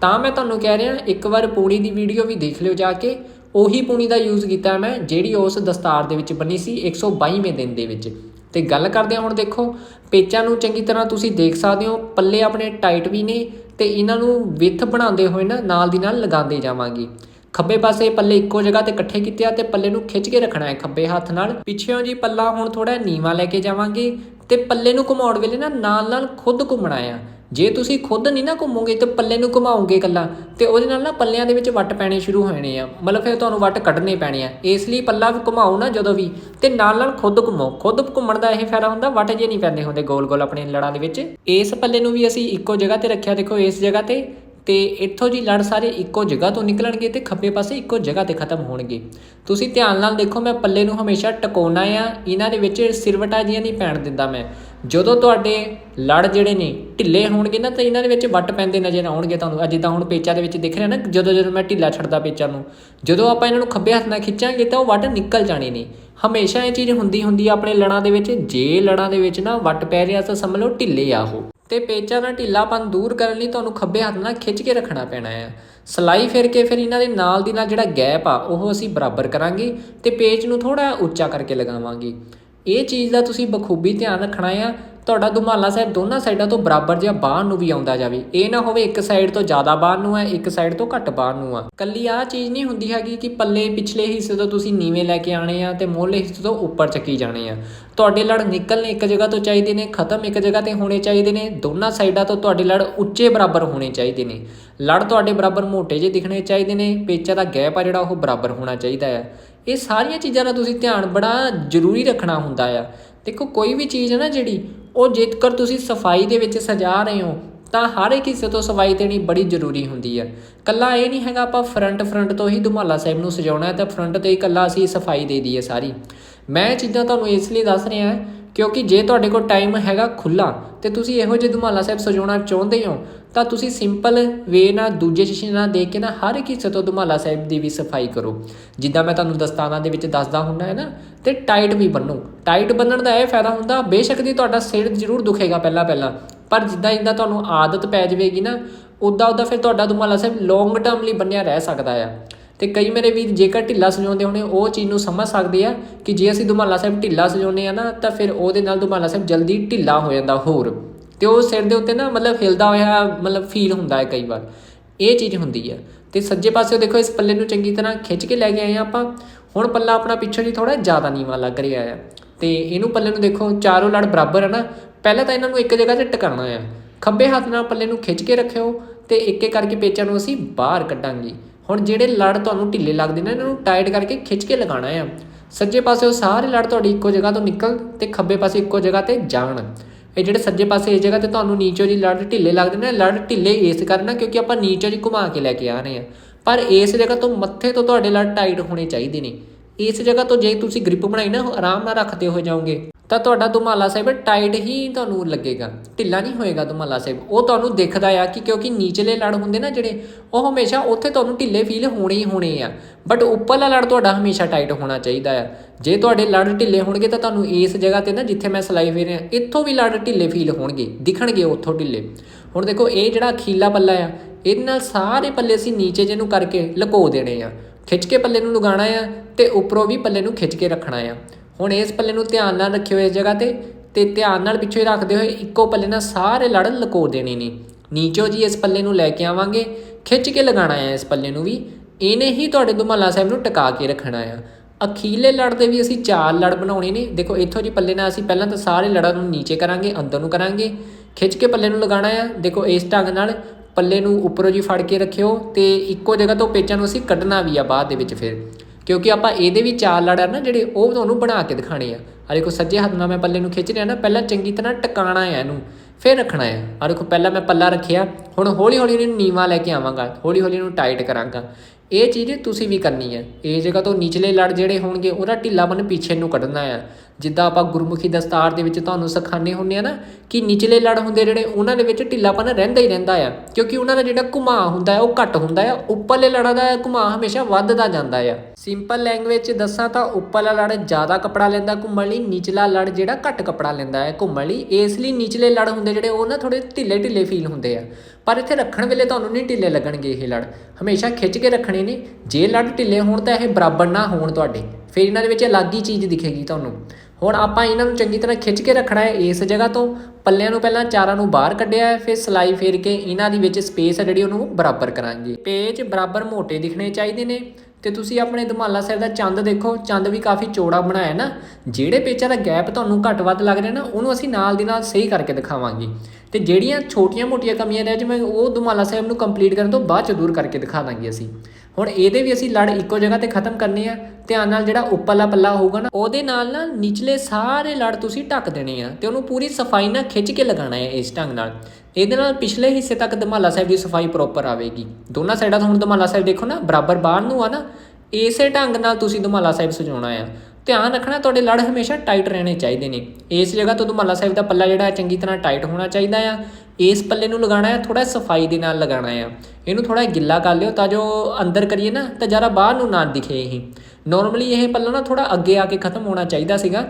ਤਾਂ ਮੈਂ ਤੁਹਾਨੂੰ ਕਹਿ ਰਿਹਾ, ਇੱਕ ਵਾਰ ਪੂਣੀ ਦੀ ਵੀਡੀਓ ਵੀ ਦੇਖ ਲਿਓ ਜਾ ਕੇ। ਉਹੀ ਪੂਣੀ ਦਾ ਯੂਜ਼ ਕੀਤਾ ਮੈਂ, ਜਿਹੜੀ ਉਸ ਦਸਤਾਰ ਦੇ ਵਿੱਚ ਬਣੀ ਸੀ 122ਵੇਂ ਦਿਨ ਦੇ ਵਿੱਚ। ਤੇ ਗੱਲ ਕਰਦੇ ਹਾਂ ਹੁਣ ਦੇਖੋ, ਪੇਚਾਂ ਨੂੰ ਚੰਗੀ ਤਰ੍ਹਾਂ ਤੁਸੀਂ ਦੇਖ ਸਕਦੇ ਹੋ, ਪੱਲੇ ਆਪਣੇ ਟਾਈਟ ਵੀ ਨੇ ਤੇ ਇਹਨਾਂ ਨੂੰ ਵਿੱਥ ਬਣਾਉਂਦੇ ਹੋਏ ਨਾ ਨਾਲ ਦੀ ਨਾਲ ਲਗਾਉਂਦੇ ਜਾਵਾਂਗੇ। ਖੱਬੇ ਪਾਸੇ ਪੱਲੇ ਇੱਕੋ ਜਗ੍ਹਾ ਤੇ ਇਕੱਠੇ ਕੀਤੇ ਆ ਤੇ ਪੱਲੇ ਨੂੰ ਖਿੱਚ ਕੇ ਰੱਖਣਾ ਹੈ ਖੱਬੇ ਹੱਥ ਨਾਲ। ਪਿੱਛੇੋਂ ਜੀ ਪੱਲਾ ਹੁਣ ਥੋੜਾ ਨੀਵਾ ਲੈ ਕੇ ਜਾਵਾਂਗੇ ਤੇ ਪੱਲੇ ਨੂੰ ਘੁਮਾਉਣ ਵੇਲੇ ਨਾ ਨਾਲ ਨਾਲ ਖੁਦ ਘੁੰਮਣਾ ਆ। ਜੇ ਤੁਸੀਂ ਖੁਦ ਨਹੀਂ ਨਾ ਘੁੰਮੋਗੇ ਤੇ ਪੱਲੇ ਨੂੰ ਘੁਮਾਓਗੇ ਇਕੱਲਾ, ਤੇ ਉਹਦੇ ਨਾਲ ਨਾ ਪੱਲਿਆਂ ਦੇ ਵਿੱਚ ਵੱਟ ਪੈਣੇ ਸ਼ੁਰੂ ਹੋਣੇ ਆ। ਮਤਲਬ ਫਿਰ ਤੁਹਾਨੂੰ ਵੱਟ ਕੱਢਣੇ ਪੈਣੇ ਆ। ਇਸ ਲਈ ਪੱਲਾ ਵੀ ਘੁਮਾਓ ਨਾ ਜਦੋਂ ਵੀ, ਤੇ ਨਾਲ ਨਾਲ ਖੁਦ ਘੁੰਮੋ। ਖੁਦ ਘੁੰਮਣ ਦਾ ਇਹ ਫਾਇਦਾ ਹੁੰਦਾ, ਵੱਟ ਜੇ ਨਹੀਂ ਪੈਂਦੇ ਹੁੰਦੇ ਗੋਲ ਗੋਲ ਆਪਣੇ ਲੜਾਂ ਦੇ ਵਿੱਚ। ਇਸ ਪੱਲੇ ਨੂੰ ਵੀ ਅਸੀਂ ਇੱਕੋ ਜਗ੍ਹਾ ਤੇ ਰੱਖਿਆ, ਦੇਖੋ ਇਸ ਜਗ੍ਹਾ ਤੇ ਤੇ ਇੱਥੋਂ ਜੀ ਲੜ ਸਾਰੇ ਇੱਕੋ ਜਗ੍ਹਾ ਤੋਂ ਨਿਕਲਣਗੇ ਤੇ ਖੱਬੇ ਪਾਸੇ ਇੱਕੋ ਜਗ੍ਹਾ ਤੇ ਖਤਮ ਹੋਣਗੇ। ਤੁਸੀਂ ਧਿਆਨ ਨਾਲ ਦੇਖੋ, ਮੈਂ ਪੱਲੇ ਨੂੰ ਹਮੇਸ਼ਾ ਟਿਕਾਉਣਾ ਆ। ਇਹਨਾਂ ਦੇ ਵਿੱਚ ਸਿਰਵਟਾ ਜੀਆਂ ਨਹੀਂ ਪੈਣ ਦਿੰਦਾ ਮੈਂ। ਜਦੋਂ ਤੁਹਾਡੇ ਲੜ ਜਿਹੜੇ ਨੇ ਢਿੱਲੇ ਹੋਣਗੇ ਨਾ, ਤਾਂ ਇਹਨਾਂ ਦੇ ਵਿੱਚ ਵੱਟ ਪੈਂਦੇ ਨਜ਼ਰ ਆਉਣਗੇ ਤੁਹਾਨੂੰ। ਅੱਜ ਤਾਂ ਹੁਣ ਪੇਚਾ ਦੇ ਵਿੱਚ ਦਿਖ ਰਿਹਾ ਨਾ, ਜਦੋਂ ਜਦੋਂ ਮੈਂ ਢਿੱਲਾ ਛੱਡਦਾ ਪੇਚਾ ਨੂੰ, ਜਦੋਂ ਆਪਾਂ ਇਹਨਾਂ ਨੂੰ ਖੱਬੇ ਹੱਥ ਨਾਲ ਖਿੱਚਾਂਗੇ, ਤਾਂ ਉਹ ਵੱਟ ਨਿਕਲ ਜਾਣੇ ਨੇ। ਹਮੇਸ਼ਾ ਇਹ ਚੀਜ਼ ਹੁੰਦੀ ਹੁੰਦੀ ਆ ਆਪਣੇ ਲੜਾਂ ਦੇ ਵਿੱਚ, ਜੇ ਲੜਾਂ ਦੇ ਵਿੱਚ ਨਾ ਵੱਟ ਪੈ ਰਿਹਾ, ਤਾਂ ਸਮਝ ਲਓ ਢਿੱਲੇ ਆ ਉਹ। ਤੇ ਪੇਚਾਂ ਦਾ ਢਿੱਲਾਪਨ ਦੂਰ ਕਰਨ ਲਈ ਤੁਹਾਨੂੰ ਖੱਬੇ ਹੱਥ ਨਾਲ ਖਿੱਚ ਕੇ ਰੱਖਣਾ ਪੈਣਾ ਆ। ਸਲਾਈ ਫਿਰ ਕੇ ਫਿਰ ਇਹਨਾਂ ਦੇ ਨਾਲ ਦੀ ਨਾਲ ਜਿਹੜਾ ਗੈਪ ਆ, ਉਹ ਅਸੀਂ ਬਰਾਬਰ ਕਰਾਂਗੇ ਤੇ ਪੇਚ ਨੂੰ ਥੋੜਾ ਉੱਚਾ ਕਰਕੇ ਲਗਾਵਾਂਗੇ। ਇਹ ਚੀਜ਼ ਦਾ ਤੁਸੀਂ ਬਖੂਬੀ ਧਿਆਨ ਰੱਖਣਾ ਆ। ਤੁਹਾਡਾ ਦੁਮਾਲਾ ਸਾਹਿਬ ਦੋਨਾਂ ਸਾਈਡਾਂ ਤੋਂ ਬਰਾਬਰ ਜਿਹਾ ਬਾਹਰ ਨੂੰ ਵੀ ਆਉਂਦਾ ਜਾਵੇ। ਇਹ ਨਾ ਹੋਵੇ ਇੱਕ ਸਾਈਡ ਤੋਂ ਜ਼ਿਆਦਾ ਬਾਹਰ ਨੂੰ ਹੈ ਇੱਕ ਸਾਈਡ ਤੋਂ ਘੱਟ ਬਾਹਰ ਨੂੰ ਆ। ਕੱਲੀ ਆ ਚੀਜ਼ ਨਹੀਂ ਹੁੰਦੀ ਹੈਗੀ ਕਿ ਪੱਲੇ ਪਿਛਲੇ ਹਿੱਸੇ ਤੋਂ ਤੁਸੀਂ ਨੀਵੇਂ ਲੈ ਕੇ ਆਣੇ ਆ ਤੇ ਮੋਹਲੇ ਹਿੱਸੇ ਤੋਂ ਉੱਪਰ ਚੱਕੀ ਜਾਣੇ ਆ। ਤੁਹਾਡੇ ਲੜ ਨਿਕਲਨੇ ਇੱਕ ਜਗ੍ਹਾ ਤੋਂ ਚਾਹੀਦੇ ਨੇ, ਖਤਮ ਇੱਕ ਜਗ੍ਹਾ ਤੇ ਹੋਣੇ ਚਾਹੀਦੇ ਨੇ। ਦੋਨਾਂ ਸਾਈਡਾਂ ਤੋਂ ਤੁਹਾਡੇ ਲੜ ਉੱਚੇ ਬਰਾਬਰ ਹੋਣੇ ਚਾਹੀਦੇ ਨੇ। ਲੜ ਤੁਹਾਡੇ ਬਰਾਬਰ ਮੋਟੇ ਜਿਹੇ ਦਿਖਣੇ ਚਾਹੀਦੇ ਨੇ, ਪੇਚਾ ਦਾ ਗੈਪ ਆ ਜਿਹੜਾ ਉਹ ਬਰਾਬਰ ਹੋਣਾ ਚਾਹੀਦਾ ਆ। ਇਹ ਸਾਰੀਆਂ ਚੀਜ਼ਾਂ ਦਾ ਤੁਸੀਂ ਧਿਆਨ ਬੜਾ ਜ਼ਰੂਰੀ ਰੱਖਣਾ ਹੁੰਦਾ ਆ। ਦੇਖੋ, ਕੋਈ ਵੀ ਚੀਜ਼ ਹੈ ਨਾ ਜਿਹੜੀ, ਉਹ ਜੇਕਰ ਤੁਸੀਂ ਸਫ਼ਾਈ ਦੇ ਵਿੱਚ ਸਜਾ ਰਹੇ ਹੋ, ਤਾਂ ਹਰ ਇੱਕ ਹਿੱਸੇ ਤੋਂ ਸਫ਼ਾਈ ਦੇਣੀ ਬੜੀ ਜ਼ਰੂਰੀ ਹੁੰਦੀ ਹੈ ਕੱਲਾ ਇਹ ਨਹੀਂ ਹੈਗਾ, ਆਪਾਂ ਫਰੰਟ ਫਰੰਟ ਤੋਂ ਹੀ ਦੁਮਾਲਾ ਸਾਹਿਬ ਨੂੰ ਸਜਾਉਣਾ ਹੈ, ਤਾਂ ਫਰੰਟ ਤੇ ਹੀ ਕੱਲਾ ਅਸੀਂ ਸਫ਼ਾਈ ਦੇ ਦਈਏ ਸਾਰੀ। ਮੈਂ ਇਹ ਚੀਜ਼ਾਂ ਤੁਹਾਨੂੰ ਇਸ ਲਈ ਦੱਸ ਰਿਹਾ ਕਿਉਂਕਿ ਜੇ ਤੁਹਾਡੇ ਕੋਲ ਟਾਈਮ ਹੈਗਾ ਖੁੱਲਾ ਤੇ ਤੁਸੀਂ ਇਹੋ ਜਿਹੇ ਦੁਮਾਲਾ ਸਾਹਿਬ ਸਜਾਉਣਾ ਚਾਹੁੰਦੇ ਹੋ, ਤਾਂ ਤੁਸੀਂ ਸਿੰਪਲ ਵੇ ਨਾਲ, ਦੂਜੇ ਸ਼ੀਸ਼ੇ ਨਾਲ ਦੇਖ ਕੇ ਨਾ ਹਰ ਇੱਕ ਹਿੱਸੇ ਤੋਂ ਦੁਮਾਲਾ ਸਾਹਿਬ ਦੀ ਵੀ ਸਫ਼ਾਈ ਕਰੋ। ਜਿੱਦਾਂ ਮੈਂ ਤੁਹਾਨੂੰ ਦਸਤਾਨਾ ਦੇ ਵਿੱਚ ਦੱਸਦਾ ਹੁੰਦਾ ਹੈ ਨਾ, ਤੇ ਟਾਈਟ ਵੀ ਬੰਨੋ। ਟਾਈਟ ਬੰਨਣ ਦਾ ਇਹ ਫਾਇਦਾ ਹੁੰਦਾ, ਬੇਸ਼ੱਕ ਦੀ ਤੁਹਾਡਾ ਸਿਰ ਜ਼ਰੂਰ ਦੁਖੇਗਾ ਪਹਿਲਾਂ ਪਹਿਲਾਂ ਪਰ ਜਿੱਦਾਂ ਜਿੱਦਾਂ ਤੁਹਾਨੂੰ ਆਦਤ ਪੈ ਜਾਵੇਗੀ ਨਾ ਉਦਾਂ ਉਦਾਂ ਫਿਰ ਤੁਹਾਡਾ ਦੁਮਾਲਾ ਸਾਹਿਬ ਲੌਂਗ ਟਰਮ ਲਈ ਬੰਨਿਆ ਰਹਿ ਸਕਦਾ ਆ। ਤੇ ਕਈ ਮੇਰੇ ਵੀਰ ਜੇਕਰ ਢਿੱਲਾ ਸਜਾਉਂਦੇ ਹੋਣੇ, ਉਹ ਚੀਜ਼ ਨੂੰ ਸਮਝ ਸਕਦੇ ਆ ਕਿ ਜੇ ਅਸੀਂ ਦੁਮਾਲਾ ਸਾਹਿਬ ਢਿੱਲਾ ਸਜਾਉਂਦੇ ਆ ਨਾ, ਤਾਂ ਫਿਰ ਉਹਦੇ ਨਾਲ ਦੁਮਾਲਾ ਸਾਹਿਬ ਜਲਦੀ ਢਿੱਲਾ ਹੋ ਜਾਂਦਾ ਹੋਰ। ਤੇ ਉਹ ਸਿਰ ਦੇ ਉੱਤੇ ਨਾ ਮਤਲਬ ਹਿਲਦਾ ਹੋਇਆ ਮਤਲਬ ਫੀਲ ਹੁੰਦਾ ਹੈ ਕਈ ਵਾਰ। ਇਹ ਚੀਜ਼ ਹੁੰਦੀ ਹੈ ਤੇ ਸੱਜੇ ਪਾਸੇ ਦੇਖੋ, ਇਸ ਪੱਲੇ ਨੂੰ ਚੰਗੀ ਤਰ੍ਹਾਂ ਖਿੱਚ ਕੇ ਲੈ ਕੇ ਆਏ ਆ ਆਪਾਂ। ਹੁਣ ਪੱਲਾ ਆਪਣਾ ਪਿੱਛੋਂ ਜੀ ਥੋੜਾ ਜ਼ਿਆਦਾ ਨੀਵਾ ਲੱਗ ਰਿਹਾ ਆ। ਤੇ ਇਹਨੂੰ ਪੱਲੇ ਨੂੰ ਦੇਖੋ, ਚਾਰੋਂ ਲੜ ਬਰਾਬਰ ਹੈ ਨਾ। ਪਹਿਲਾਂ ਤਾਂ ਇਹਨਾਂ ਨੂੰ ਇੱਕ ਜਗ੍ਹਾ ਤੇ ਟਿਕਾਣਾ ਆ। ਖੱਬੇ ਹੱਥ ਨਾਲ ਪੱਲੇ ਨੂੰ ਖਿੱਚ ਕੇ ਰੱਖਿਓ ਤੇ ਇੱਕ ਇੱਕ ਕਰਕੇ ਪੇਚਾਂ ਨੂੰ ਅਸੀਂ ਬਾਹਰ ਕੱਢਾਂਗੇ। ਹੁਣ ਜਿਹੜੇ ਲੜ ਤੁਹਾਨੂੰ ਢਿੱਲੇ ਲੱਗਦੇ ਨੇ, ਇਹਨਾਂ ਨੂੰ ਟਾਈਟ ਕਰਕੇ ਖਿੱਚ ਕੇ ਲਗਾਉਣਾ ਆ। ਸੱਜੇ ਪਾਸੇ ਉਹ ਸਾਰੇ ਲੜ ਤੁਹਾਡੀ ਇੱਕੋ ਜਗ੍ਹਾ ਤੋਂ ਨਿਕਲ ਤੇ ਖੱਬੇ ਪਾਸੇ ਇੱਕੋ ਜਗ੍ਹਾ ਤੇ ਜਾਣ। ਇਹ ਜਿਹੜੇ ਸੱਜੇ ਪਾਸੇ ਇਸ ਜਗ੍ਹਾ ਤੇ ਤੁਹਾਨੂੰ ਨੀਚੋਂ ਜੀ ਲੜ ਢਿੱਲੇ ਲੱਗਦੇ ਨੇ, ਲੜ ਢਿੱਲੇ ਇਸ ਕਰਨਾ ਕਿਉਂਕਿ ਆਪਾਂ ਨੀਚੋਂ ਜੀ ਘੁਮਾ ਕੇ ਲੈ ਕੇ ਆ ਰਹੇ ਆ। ਪਰ ਇਸ ਜਗ੍ਹਾ ਤੋਂ ਮੱਥੇ ਤੋਂ ਤੁਹਾਡੇ ਲੜ ਟਾਈਟ ਹੋਣੇ ਚਾਹੀਦੇ ਨੇ। ਇਸ ਜਗ੍ਹਾ ਤੋਂ ਜੇ ਤੁਸੀਂ ਗ੍ਰਿਪ ਬਣਾਈ ਨਾ, ਉਹ ਆਰਾਮ ਨਾਲ ਰੱਖਦੇ ਹੋ ਜਾਓਗੇ, ਤਾਂ ਤੁਹਾਡਾ ਦੁਮਾਲਾ ਸਾਹਿਬ ਟਾਈਟ ਹੀ ਤੁਹਾਨੂੰ ਲੱਗੇਗਾ। ਢਿੱਲਾ ਨਹੀਂ ਹੋਏਗਾ ਦੁਮਾਲਾ ਸਾਹਿਬ। ਉਹ ਤੁਹਾਨੂੰ ਦਿਖਦਾ ਆ ਕਿ ਕਿਉਂਕਿ ਨੀਚਲੇ ਲੜ ਹੁੰਦੇ ਨਾ ਜਿਹੜੇ, ਉਹ ਹਮੇਸ਼ਾ ਉੱਥੇ ਤੁਹਾਨੂੰ ਢਿੱਲੇ ਫੀਲ ਹੋਣੇ ਹੀ ਹੋਣੇ ਆ। ਬਟ ਉੱਪਰਲਾ ਲੜ ਤੁਹਾਡਾ ਹਮੇਸ਼ਾ ਟਾਈਟ ਹੋਣਾ ਚਾਹੀਦਾ ਆ। ਜੇ ਤੁਹਾਡੇ ਲੜ ਢਿੱਲੇ ਹੋਣਗੇ, ਤਾਂ ਤੁਹਾਨੂੰ ਇਸ ਜਗ੍ਹਾ ਤੇ ਨਾ, ਜਿੱਥੇ ਮੈਂ ਸਲਾਈ ਫੇਰ ਰਿਹਾ ਇੱਥੋਂ ਵੀ ਲੜ ਢਿੱਲੇ ਫੀਲ ਹੋਣਗੇ। ਦਿਖਣਗੇ ਉੱਥੋਂ ਢਿੱਲੇ। ਹੁਣ ਦੇਖੋ, ਇਹ ਜਿਹੜਾ ਅਖੀਲਾ ਪੱਲਾ ਆ, ਇਹਦੇ ਨਾਲ ਸਾਰੇ ਪੱਲੇ ਅਸੀਂ ਨੀਚੇ ਜਿਹਨੂੰ ਕਰਕੇ ਲੁਕੋ ਦੇਣੇ ਆ। ਖਿੱਚ ਕੇ ਪੱਲੇ ਨੂੰ ਲਗਾਉਣਾ ਆ ਤੇ ਉੱਪਰੋਂ ਵੀ ਪੱਲੇ ਨੂੰ ਖਿੱਚ ਕੇ ਰੱਖਣਾ ਆ। ਹੁਣ ਇਸ ਪੱਲੇ ਨੂੰ ਧਿਆਨ ਨਾਲ ਰੱਖਿਓ ਇਸ ਜਗ੍ਹਾ ਤੇ ਤੇ ਧਿਆਨ ਨਾਲ ਪਿੱਛੇ ਰੱਖਦੇ ਹੋਏ ਇੱਕੋ ਪੱਲੇ ਨਾਲ ਸਾਰੇ ਲੜ ਲਕੋ ਦੇਣੇ ਨੇ। ਨੀਚੋਂ ਜੀ ਇਸ ਪੱਲੇ ਨੂੰ ਲੈ ਕੇ ਆਵਾਂਗੇ, ਖਿੱਚ ਕੇ ਲਗਾਉਣਾ ਆ ਇਸ ਪੱਲੇ ਨੂੰ ਵੀ। ਇਹਨੇ ਹੀ ਤੁਹਾਡੇ ਦੁਮਾਲਾ ਸਾਹਿਬ ਨੂੰ ਟਿਕਾ ਕੇ ਰੱਖਣਾ ਆ। ਅਖੀਲੇ ਲੜ ਦੇ ਵੀ ਅਸੀਂ ਚਾਰ ਲੜ ਬਣਾਉਣੇ ਨੇ। ਦੇਖੋ ਇੱਥੋਂ ਜੀ ਪੱਲੇ ਨਾਲ ਅਸੀਂ ਪਹਿਲਾਂ ਤਾਂ ਸਾਰੇ ਲੜਾਂ ਨੂੰ ਨੀਚੇ ਕਰਾਂਗੇ, ਅੰਦਰ ਨੂੰ ਕਰਾਂਗੇ। ਖਿੱਚ ਕੇ ਪੱਲੇ ਨੂੰ ਲਗਾਉਣਾ ਆ। ਦੇਖੋ ਇਸ ਢੰਗ ਨਾਲ ਪੱਲੇ ਨੂੰ ਉੱਪਰੋਂ ਜੀ ਫੜ ਕੇ ਰੱਖਿਓ ਤੇ ਇੱਕੋ ਜਗ੍ਹਾ ਤੋਂ ਪੇਚਾਂ ਨੂੰ ਅਸੀਂ ਕੱਢਣਾ ਵੀ ਆ ਬਾਅਦ ਦੇ ਵਿੱਚ ਫਿਰ। ਕਿਉਂਕਿ ਆਪਾਂ ਇਹਦੇ ਵੀ ਚਾਰ ਲੜ ਆ ਨਾ ਜਿਹੜੇ ਉਹ ਤੁਹਾਨੂੰ ਬਣਾ ਕੇ ਦਿਖਾਣੇ ਆ। ਆ ਦੇਖੋ ਸੱਜੇ ਹੱਥ ਨਾਲ ਮੈਂ ਪੱਲੇ ਨੂੰ ਖਿੱਚ ਰਿਹਾ ਨਾ, ਪਹਿਲਾਂ ਚੰਗੀ ਤਰ੍ਹਾਂ ਟਿਕਾਣਾ ਹੈ ਇਹਨੂੰ, ਫਿਰ ਰੱਖਣਾ ਹੈ ਆ ਦੇਖੋ ਪਹਿਲਾਂ ਮੈਂ ਪੱਲਾ ਰੱਖਿਆ, ਹੁਣ ਹੌਲੀ ਹੌਲੀ ਇਹਨੂੰ ਨੀਵਾ ਲੈ ਕੇ ਆਵਾਂਗਾ ਹੌਲੀ ਹੌਲੀ ਇਹਨੂੰ ਟਾਈਟ ਕਰਾਂਗਾ। ਇਹ ਚੀਜ਼ ਤੁਸੀਂ ਵੀ ਕਰਨੀ ਹੈ ਇਹ ਜਗ੍ਹਾ ਤੋਂ ਨੀਚਲੇ ਲੜ ਜਿਹੜੇ ਹੋਣਗੇ, ਉਹਦਾ ਢਿੱਲਾਪਨ ਪਿੱਛੇ ਨੂੰ ਕੱਢਣਾ ਆ। ਜਿੱਦਾਂ ਆਪਾਂ ਗੁਰਮੁਖੀ ਦਸਤਾਰ ਦੇ ਵਿੱਚ ਤੁਹਾਨੂੰ ਸਿਖਾਣੇ ਹੁੰਦੇ ਆ ਨਾ ਕਿ ਨਿਚਲੇ ਲੜ ਹੁੰਦੇ ਜਿਹੜੇ ਉਹਨਾਂ ਦੇ ਵਿੱਚ ਢਿੱਲਾਪਨ ਰਹਿੰਦਾ ਹੀ ਰਹਿੰਦਾ ਆ, ਕਿਉਂਕਿ ਉਹਨਾਂ ਦਾ ਜਿਹੜਾ ਘੁਮਾ ਹੁੰਦਾ ਹੈ ਉਹ ਘੱਟ ਹੁੰਦਾ ਆ, ਉੱਪਰਲੇ ਲੜਾਂ ਦਾ ਘੁਮਾ ਹਮੇਸ਼ਾ ਵੱਧਦਾ ਜਾਂਦਾ ਆ। ਸਿੰਪਲ ਲੈਂਗੁਏਜ 'ਚ ਦੱਸਾਂ ਤਾਂ ਉੱਪਰਲਾ ਲੜ ਜ਼ਿਆਦਾ ਕੱਪੜਾ ਲੈਂਦਾ, ਘੁੰਮਣ ਲਈ ਨਿਚਲਾ ਲੜ ਜਿਹੜਾ ਘੱਟ ਕੱਪੜਾ ਲੈਂਦਾ ਹੈ ਘੁੰਮਣ ਲਈ, ਇਸ ਲਈ ਨਿਚਲੇ ਲੜ ਹੁੰਦੇ ਜਿਹੜੇ ਉਹ ਨਾ ਥੋੜੇ ਢਿੱਲੇ ਢਿੱਲੇ ਫੀਲ ਹੁੰਦੇ ਆ। ਪਰ ਇੱਥੇ ਰੱਖਣ ਵੇਲੇ ਤੁਹਾਨੂੰ ਨਹੀਂ ਢਿੱਲੇ ਲੱਗਣਗੇ ਇਹ ਲੜ, ਹਮੇਸ਼ਾ ਖਿੱਚ ਕੇ ਰੱਖਣੇ ਨੇ। ਜੇ ਲੜ ਢਿੱਲੇ ਹੋਣ ਤਾਂ ਇਹ ਬਰਾਬਰ ਨਾ ਹੋਣ ਤੁਹਾਡੇ, ਫਿਰ ਇਹਨਾਂ ਦੇ ਵਿੱਚ ਅਲੱਗ ਹੀ ਚੀਜ਼ ਦਿਖੇਗੀ ਤੁਹਾਨੂੰ। ਹੁਣ ਆਪਾਂ ਇਹਨਾਂ ਨੂੰ ਚੰਗੀ ਤਰ੍ਹਾਂ ਖਿੱਚ ਕੇ ਰੱਖਣਾ ਹੈ ਇਸ ਜਗ੍ਹਾ ਤੋਂ। ਪੱਲਿਆਂ ਨੂੰ ਪਹਿਲਾਂ ਚਾਰਾਂ ਨੂੰ ਬਾਹਰ ਕੱਢਿਆ ਹੈ, ਫਿਰ ਸਲਾਈ ਫੇਰ ਕੇ ਇਹਨਾਂ ਦੀ ਵਿੱਚ ਸਪੇਸ ਹੈ ਜਿਹੜੀ ਉਹਨੂੰ ਬਰਾਬਰ ਕਰਾਂਗੇ। ਪੇਚ ਬਰਾਬਰ ਮੋਟੇ ਦਿਖਣੇ ਚਾਹੀਦੇ ਨੇ। ਤੇ ਤੁਸੀਂ ਆਪਣੇ ਧਮਾਲਾ ਸਾਹਿਬ ਦਾ ਚੰਦ ਦੇਖੋ, ਚੰਦ ਵੀ ਕਾਫੀ ਚੌੜਾ ਬਣਾਇਆ ਨਾ। ਜਿਹੜੇ ਪੇਚਾਂ ਦਾ ਗੈਪ ਤੁਹਾਨੂੰ ਘੱਟ ਵੱਧ ਲੱਗ ਰਿਹਾ ਨਾ, ਉਹਨੂੰ ਅਸੀਂ ਨਾਲ ਦੀ ਨਾਲ ਸਹੀ ਕਰਕੇ ਦਿਖਾਵਾਂਗੇ। ਤੇ ਜਿਹੜੀਆਂ ਛੋਟੀਆਂ-ਮੋਟੀਆਂ ਕਮੀਆਂ ਰਹਿ ਜਿਵੇਂ ਉਹ ਧਮਾਲਾ ਸਾਹਿਬ ਨੂੰ ਕੰਪਲੀਟ ਕਰਨ ਤੋਂ ਬਾਅਦ ਚ ਦੂਰ ਕਰਕੇ ਦਿਖਾ ਦਾਂਗੇ ਅਸੀਂ। ਹੁਣ ਇਹਦੇ ਵੀ ਅਸੀਂ ਲੜ ਇੱਕੋ ਜਗ੍ਹਾ ਤੇ ਖਤਮ ਕਰਨੇ ਆ। ਧਿਆਨ ਨਾਲ ਜਿਹੜਾ ਉੱਪਰਲਾ ਪੱਲਾ ਹੋਊਗਾ ਨਾ, ਉਹਦੇ ਨਾਲ ਨਾ ਨਿਚਲੇ ਸਾਰੇ ਲੜ ਤੁਸੀਂ ਢੱਕ ਦੇਣੇ ਆ ਤੇ ਉਹਨੂੰ ਪੂਰੀ ਸਫ਼ਾਈ ਨਾਲ ਖਿੱਚ ਕੇ ਲਗਾਉਣਾ ਹੈ ਇਸ ਢੰਗ ਨਾਲ। ਇਹਦੇ ਨਾਲ ਪਿਛਲੇ ਹਿੱਸੇ ਤੱਕ ਦਮਾਲਾ ਸਾਹਿਬ ਦੀ ਸਫ਼ਾਈ ਪ੍ਰੋਪਰ ਆਵੇਗੀ। ਦੋਨਾਂ ਸਾਈਡਾਂ ਤੋਂ ਹੁਣ ਧਮਾਲਾ ਸਾਹਿਬ ਦੇਖੋ ਨਾ, ਬਰਾਬਰ ਬਾਹਰ ਨੂੰ ਆ ਨਾ, ਇਸੇ ਢੰਗ ਨਾਲ ਤੁਸੀਂ ਦਮਾਲਾ ਸਾਹਿਬ ਸਜਾਉਣਾ ਆ। ਧਿਆਨ ਰੱਖਣਾ, ਤੁਹਾਡੇ ਲੜ ਹਮੇਸ਼ਾ ਟਾਈਟ ਰਹਿਣੇ ਚਾਹੀਦੇ ਨੇ। ਇਸ ਜਗ੍ਹਾ ਤੋਂ ਧਮਾਲਾ ਸਾਹਿਬ ਦਾ ਪੱਲਾ ਜਿਹੜਾ ਚੰਗੀ ਤਰ੍ਹਾਂ ਟਾਈਟ ਹੋਣਾ ਚਾਹੀਦਾ ਆ। ਇਸ ਪੱਲੇ ਨੂੰ ਲਗਾਉਣਾ ਹੈ ਥੋੜਾ ਸਫ਼ਾਈ ਦੇ ਨਾਲ ਲਗਾਉਣਾ ਆ ਇਹਨੂੰ ਥੋੜਾ ਗਿੱਲਾ ਕਰ ਲਿਓ ਤਾਂ ਜੋ ਅੰਦਰ ਕਰੀਏ ਨਾ, ਤਾਂ ਜਰਾ ਬਾਹਰ ਨੂੰ ਨਾ ਦਿਖੇ ਇਹ। ਨਾਰਮਲੀ ਇਹ ਪੱਲਾ ਨਾ ਥੋੜਾ ਅੱਗੇ ਆ ਕੇ ਖਤਮ ਹੋਣਾ ਚਾਹੀਦਾ ਸੀਗਾ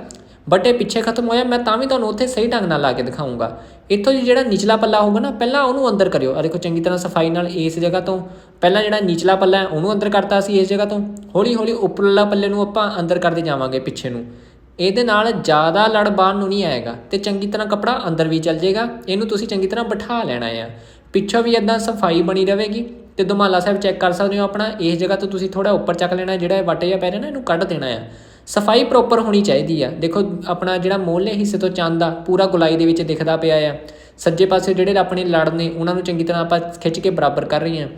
ਬਟ ਇਹ ਪਿੱਛੇ ਖਤਮ ਹੋਇਆ, ਮੈਂ ਤਾਂ ਵੀ ਤੁਹਾਨੂੰ ਉੱਥੇ ਸਹੀ ਢੰਗ ਨਾਲ ਲਾ ਕੇ ਦਿਖਾਉਂਗਾ ਇੱਥੋਂ ਜੀ ਜਿਹੜਾ ਨਿਚਲਾ ਪੱਲਾ ਹੋਊਗਾ ਨਾ, ਪਹਿਲਾਂ ਉਹਨੂੰ ਅੰਦਰ ਕਰਿਓ। ਆ ਦੇਖੋ, ਚੰਗੀ ਤਰ੍ਹਾਂ ਸਫ਼ਾਈ ਨਾਲ ਇਸ ਜਗ੍ਹਾ ਤੋਂ, ਪਹਿਲਾਂ ਜਿਹੜਾ ਨਿਚਲਾ ਪੱਲਾ ਹੈ, ਉਹਨੂੰ ਅੰਦਰ ਕਰਤਾ ਸੀ ਇਸ ਜਗ੍ਹਾ ਤੋਂ। ਹੌਲੀ ਹੌਲੀ ਉੱਪਰਲਾ ਪੱਲੇ ਨੂੰ ਆਪਾਂ ਅੰਦਰ ਕਰਦੇ ਜਾਵਾਂਗੇ ਪਿੱਛੇ ਨੂੰ। ਇਹਦੇ ਨਾਲ ਜ਼ਿਆਦਾ ਲੜ ਬਾਹਰ ਨੂੰ ਨਹੀਂ ਆਏਗਾ ਤੇ ਚੰਗੀ ਤਰ੍ਹਾਂ ਕਪੜਾ ਅੰਦਰ ਵੀ ਚੱਲ ਜਾਏਗਾ, ਇਹਨੂੰ ਤੁਸੀਂ ਚੰਗੀ ਤਰ੍ਹਾਂ ਬਿਠਾ ਲੈਣਾ ਆ। ਪਿੱਛੋਂ ਵੀ ਇਦਾਂ ਸਫ਼ਾਈ ਬਣੀ ਰਹੇਗੀ ਤੇ ਦੁਮਾਲਾ ਸਾਹਿਬ ਚੈੱਕ ਕਰ ਸਕਦੇ ਹੋ ਆਪਣਾ, ਇਸ ਜਗ੍ਹਾ ਤੋਂ ਤੁਸੀਂ ਥੋੜਾ ਉੱਪਰ ਚੱਕ ਲੈਣਾ, ਜਿਹੜਾ ਇਹ ਵੱਟ ਜਿਹਾ ਪੈ ਰਿਹਾ ਨਾ, ਇਹਨੂੰ ਕੱਢ ਦੇਣਾ ਆ। ਸਫ਼ਾਈ ਪ੍ਰੋਪਰ ਹੋਣੀ ਚਾਹੀਦੀ ਆ। ਦੇਖੋ, ਆਪਣਾ ਜਿਹੜਾ ਮੋਹਲੇ ਹਿੱਸੇ ਤੋਂ ਚੰਦ ਆ, ਪੂਰਾ ਗੁਲਾਈ ਦੇ ਵਿੱਚ ਦਿਖਦਾ ਪਿਆ ਆ। ਸੱਜੇ ਪਾਸੇ ਜਿਹੜੇ ਆਪਣੇ ਲੜ ਨੇ, ਉਹਨਾਂ ਨੂੰ ਚੰਗੀ ਤਰ੍ਹਾਂ ਆਪਾਂ ਖਿੱਚ ਕੇ ਬਰਾਬਰ ਕਰ ਰਹੇ ਹਾਂ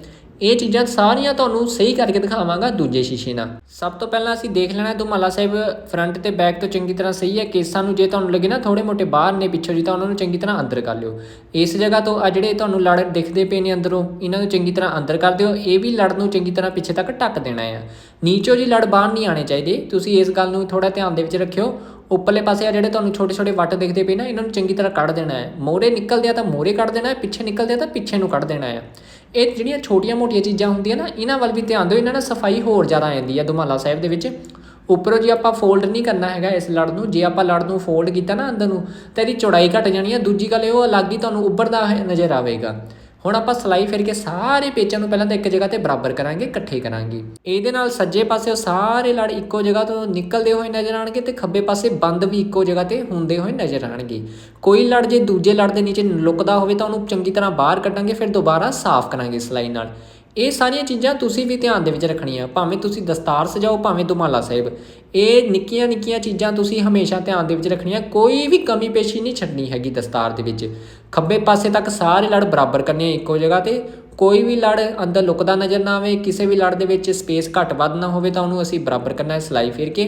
ਇਹ ਚੀਜ਼ਾਂ ਸਾਰੀਆਂ ਤੁਹਾਨੂੰ ਸਹੀ ਕਰਕੇ ਦਿਖਾਵਾਂਗਾ ਦੂਜੇ ਸ਼ੀਸ਼ੇ ਨਾਲ। ਸਭ ਤੋਂ ਪਹਿਲਾਂ ਅਸੀਂ ਦੇਖ ਲੈਣਾ ਦੁਮਾਲਾ ਸਾਹਿਬ ਫਰੰਟ ਤੇ ਬੈਕ ਤੋਂ ਚੰਗੀ ਤਰ੍ਹਾਂ ਸਹੀ ਹੈ। ਕੇਸਾਂ ਨੂੰ ਜੇ ਤੁਹਾਨੂੰ ਲੱਗੇ ਨਾ ਥੋੜੇ ਮੋਟੇ ਬਾਹਰ ਨੇ ਪਿੱਛੋਂ ਜੀ ਤਾਂ ਉਹਨਾਂ ਨੂੰ ਚੰਗੀ ਤਰ੍ਹਾਂ ਅੰਦਰ ਕਰ ਲਿਓ। ਇਸ ਜਗ੍ਹਾ ਤੋਂ ਆ ਜਿਹੜੇ ਤੁਹਾਨੂੰ ਲੜ ਦਿਖਦੇ ਪਏ ਨੇ ਅੰਦਰੋਂ, ਇਹਨਾਂ ਨੂੰ ਚੰਗੀ ਤਰ੍ਹਾਂ ਅੰਦਰ ਕਰ ਦਿਓ। ਇਹ ਵੀ ਲੜ ਨੂੰ ਚੰਗੀ ਤਰ੍ਹਾਂ ਪਿੱਛੇ ਤੱਕ ਢੱਕ ਦੇਣਾ ਹੈ ਨੀਚੋਂ ਜੀ ਲੜ ਬਾਹਰ ਨਹੀਂ ਆਣੇ ਚਾਹੀਦੇ। ਤੁਸੀਂ ਇਸ ਗੱਲ ਨੂੰ ਥੋੜਾ ਧਿਆਨ ਦੇ ਵਿੱਚ ਰੱਖਿਓ। ਉੱਪਰਲੇ ਪਾਸੇ ਆ ਜਿਹੜੇ ਤੁਹਾਨੂੰ ਛੋਟੇ ਛੋਟੇ ਵੱਟ ਦਿਖਦੇ ਪਏ ਨਾ, ਇਹਨਾਂ ਨੂੰ ਚੰਗੀ ਤਰ੍ਹਾਂ ਕੱਢ ਦੇਣਾ ਹੈ। ਮੋਰੇ ਨਿਕਲਦੇ ਆ ਤਾਂ ਮੋਰੇ ਕੱਢ ਦੇਣਾ ਹੈ, ਪਿੱਛੇ ਨਿਕਲਦੇ ਆ ਤਾਂ ਪਿੱਛੇ ਨੂੰ ਕੱਢ ਦੇਣਾ ਹੈ। ਇਹ ਜਿਹੜੀਆਂ ਛੋਟੀਆਂ ਮੋਟੀਆਂ ਚੀਜ਼ਾਂ ਹੁੰਦੀਆਂ ਨਾ, ਇਹਨਾਂ ਵੱਲ ਵੀ ਧਿਆਨ ਦਿਓ, ਇਹਨਾਂ ਨਾਲ ਸਫ਼ਾਈ ਹੋਰ ਜ਼ਿਆਦਾ ਆਉਂਦੀ ਹੈ ਦੁਮਾਲਾ ਸਾਹਿਬ ਦੇ ਵਿੱਚ। ਉੱਪਰੋਂ ਜੇ ਆਪਾਂ ਫੋਲਡ ਨਹੀਂ ਕਰਨਾ ਹੈਗਾ ਇਸ ਲੜ ਨੂੰ, ਜੇ ਆਪਾਂ ਲੜ ਨੂੰ ਫੋਲਡ ਕੀਤਾ ਨਾ ਅੰਦਰ ਨੂੰ, ਤਾਂ ਇਹਦੀ ਚੌੜਾਈ ਘਟ ਜਾਣੀ ਹੈ ਦੂਜੀ ਗੱਲ ਇਹ ਉਹ ਅਲੱਗ ਹੀ ਤੁਹਾਨੂੰ ਉੱਭਰਦਾ ਨਜ਼ਰ ਆਵੇਗਾ। ਹੁਣ ਆਪਾਂ ਸਲਾਈ ਫਿਰ ਕੇ ਸਾਰੇ ਪੇਚਾਂ ਨੂੰ ਪਹਿਲਾਂ ਤਾਂ ਇੱਕ ਜਗ੍ਹਾ ਤੇ ਬਰਾਬਰ ਕਰਾਂਗੇ, ਇਕੱਠੇ ਕਰਾਂਗੇ। ਇਹਦੇ ਨਾਲ ਸੱਜੇ ਪਾਸੇ ਸਾਰੇ ਲੜ ਇੱਕੋ ਜਗ੍ਹਾ ਤੋਂ ਨਿਕਲਦੇ ਹੋਏ ਨਜ਼ਰ ਆਣਗੇ ਤੇ ਖੱਬੇ ਪਾਸੇ ਬੰਦ ਵੀ ਇੱਕੋ ਜਗ੍ਹਾ ਤੇ ਹੁੰਦੇ ਹੋਏ ਨਜ਼ਰ ਆਣਗੇ ਕੋਈ ਲੜ ਜੇ ਦੂਜੇ ਲੜ ਦੇ ਨੀਚੇ ਲੁਕਦਾ ਹੋਵੇ ਤਾਂ ਉਹਨੂੰ ਚੰਗੀ ਤਰ੍ਹਾਂ ਬਾਹਰ ਕੱਢਾਂਗੇ, ਫਿਰ ਦੁਬਾਰਾ ਸਾਫ਼ ਕਰਾਂਗੇ ਸਲਾਈ ਨਾਲ। ਇਹ ਸਾਰੀਆਂ ਚੀਜ਼ਾਂ ਤੁਸੀਂ ਵੀ ਧਿਆਨ ਦੇ ਵਿੱਚ ਰੱਖਣੀਆਂ, ਭਾਵੇਂ ਤੁਸੀਂ ਦਸਤਾਰ ਸਜਾਓ, ਭਾਵੇਂ ਦੁਮਾਲਾ ਸਾਹਿਬ। ਇਹ ਨਿੱਕੀਆਂ ਨਿੱਕੀਆਂ ਚੀਜ਼ਾਂ ਤੁਸੀਂ ਹਮੇਸ਼ਾ ਧਿਆਨ ਦੇ ਵਿੱਚ ਰੱਖਣੀਆਂ, ਕੋਈ ਵੀ ਕਮੀ ਪੇਸ਼ੀ ਨਹੀਂ ਛੱਡਣੀ ਹੈਗੀ ਦਸਤਾਰ ਦੇ ਵਿੱਚ। ਖੱਬੇ ਪਾਸੇ ਤੱਕ ਸਾਰੇ ਲੜ ਬਰਾਬਰ ਕਰਨੇ ਆ ਇੱਕੋ ਜਗ੍ਹਾ ਤੇ। ਕੋਈ ਵੀ ਲੜ ਅੰਦਰ ਲੁਕਦਾ ਨਜ਼ਰ ਨਾ ਆਵੇ, ਕਿਸੇ ਵੀ ਲੜ ਦੇ ਵਿੱਚ ਸਪੇਸ ਘੱਟ ਵੱਧ ਨਾ ਹੋਵੇ ਤਾਂ ਉਹਨੂੰ ਅਸੀਂ ਬਰਾਬਰ ਕਰਨਾ ਹੈ ਸਲਾਈ ਫੇਰ ਕੇ।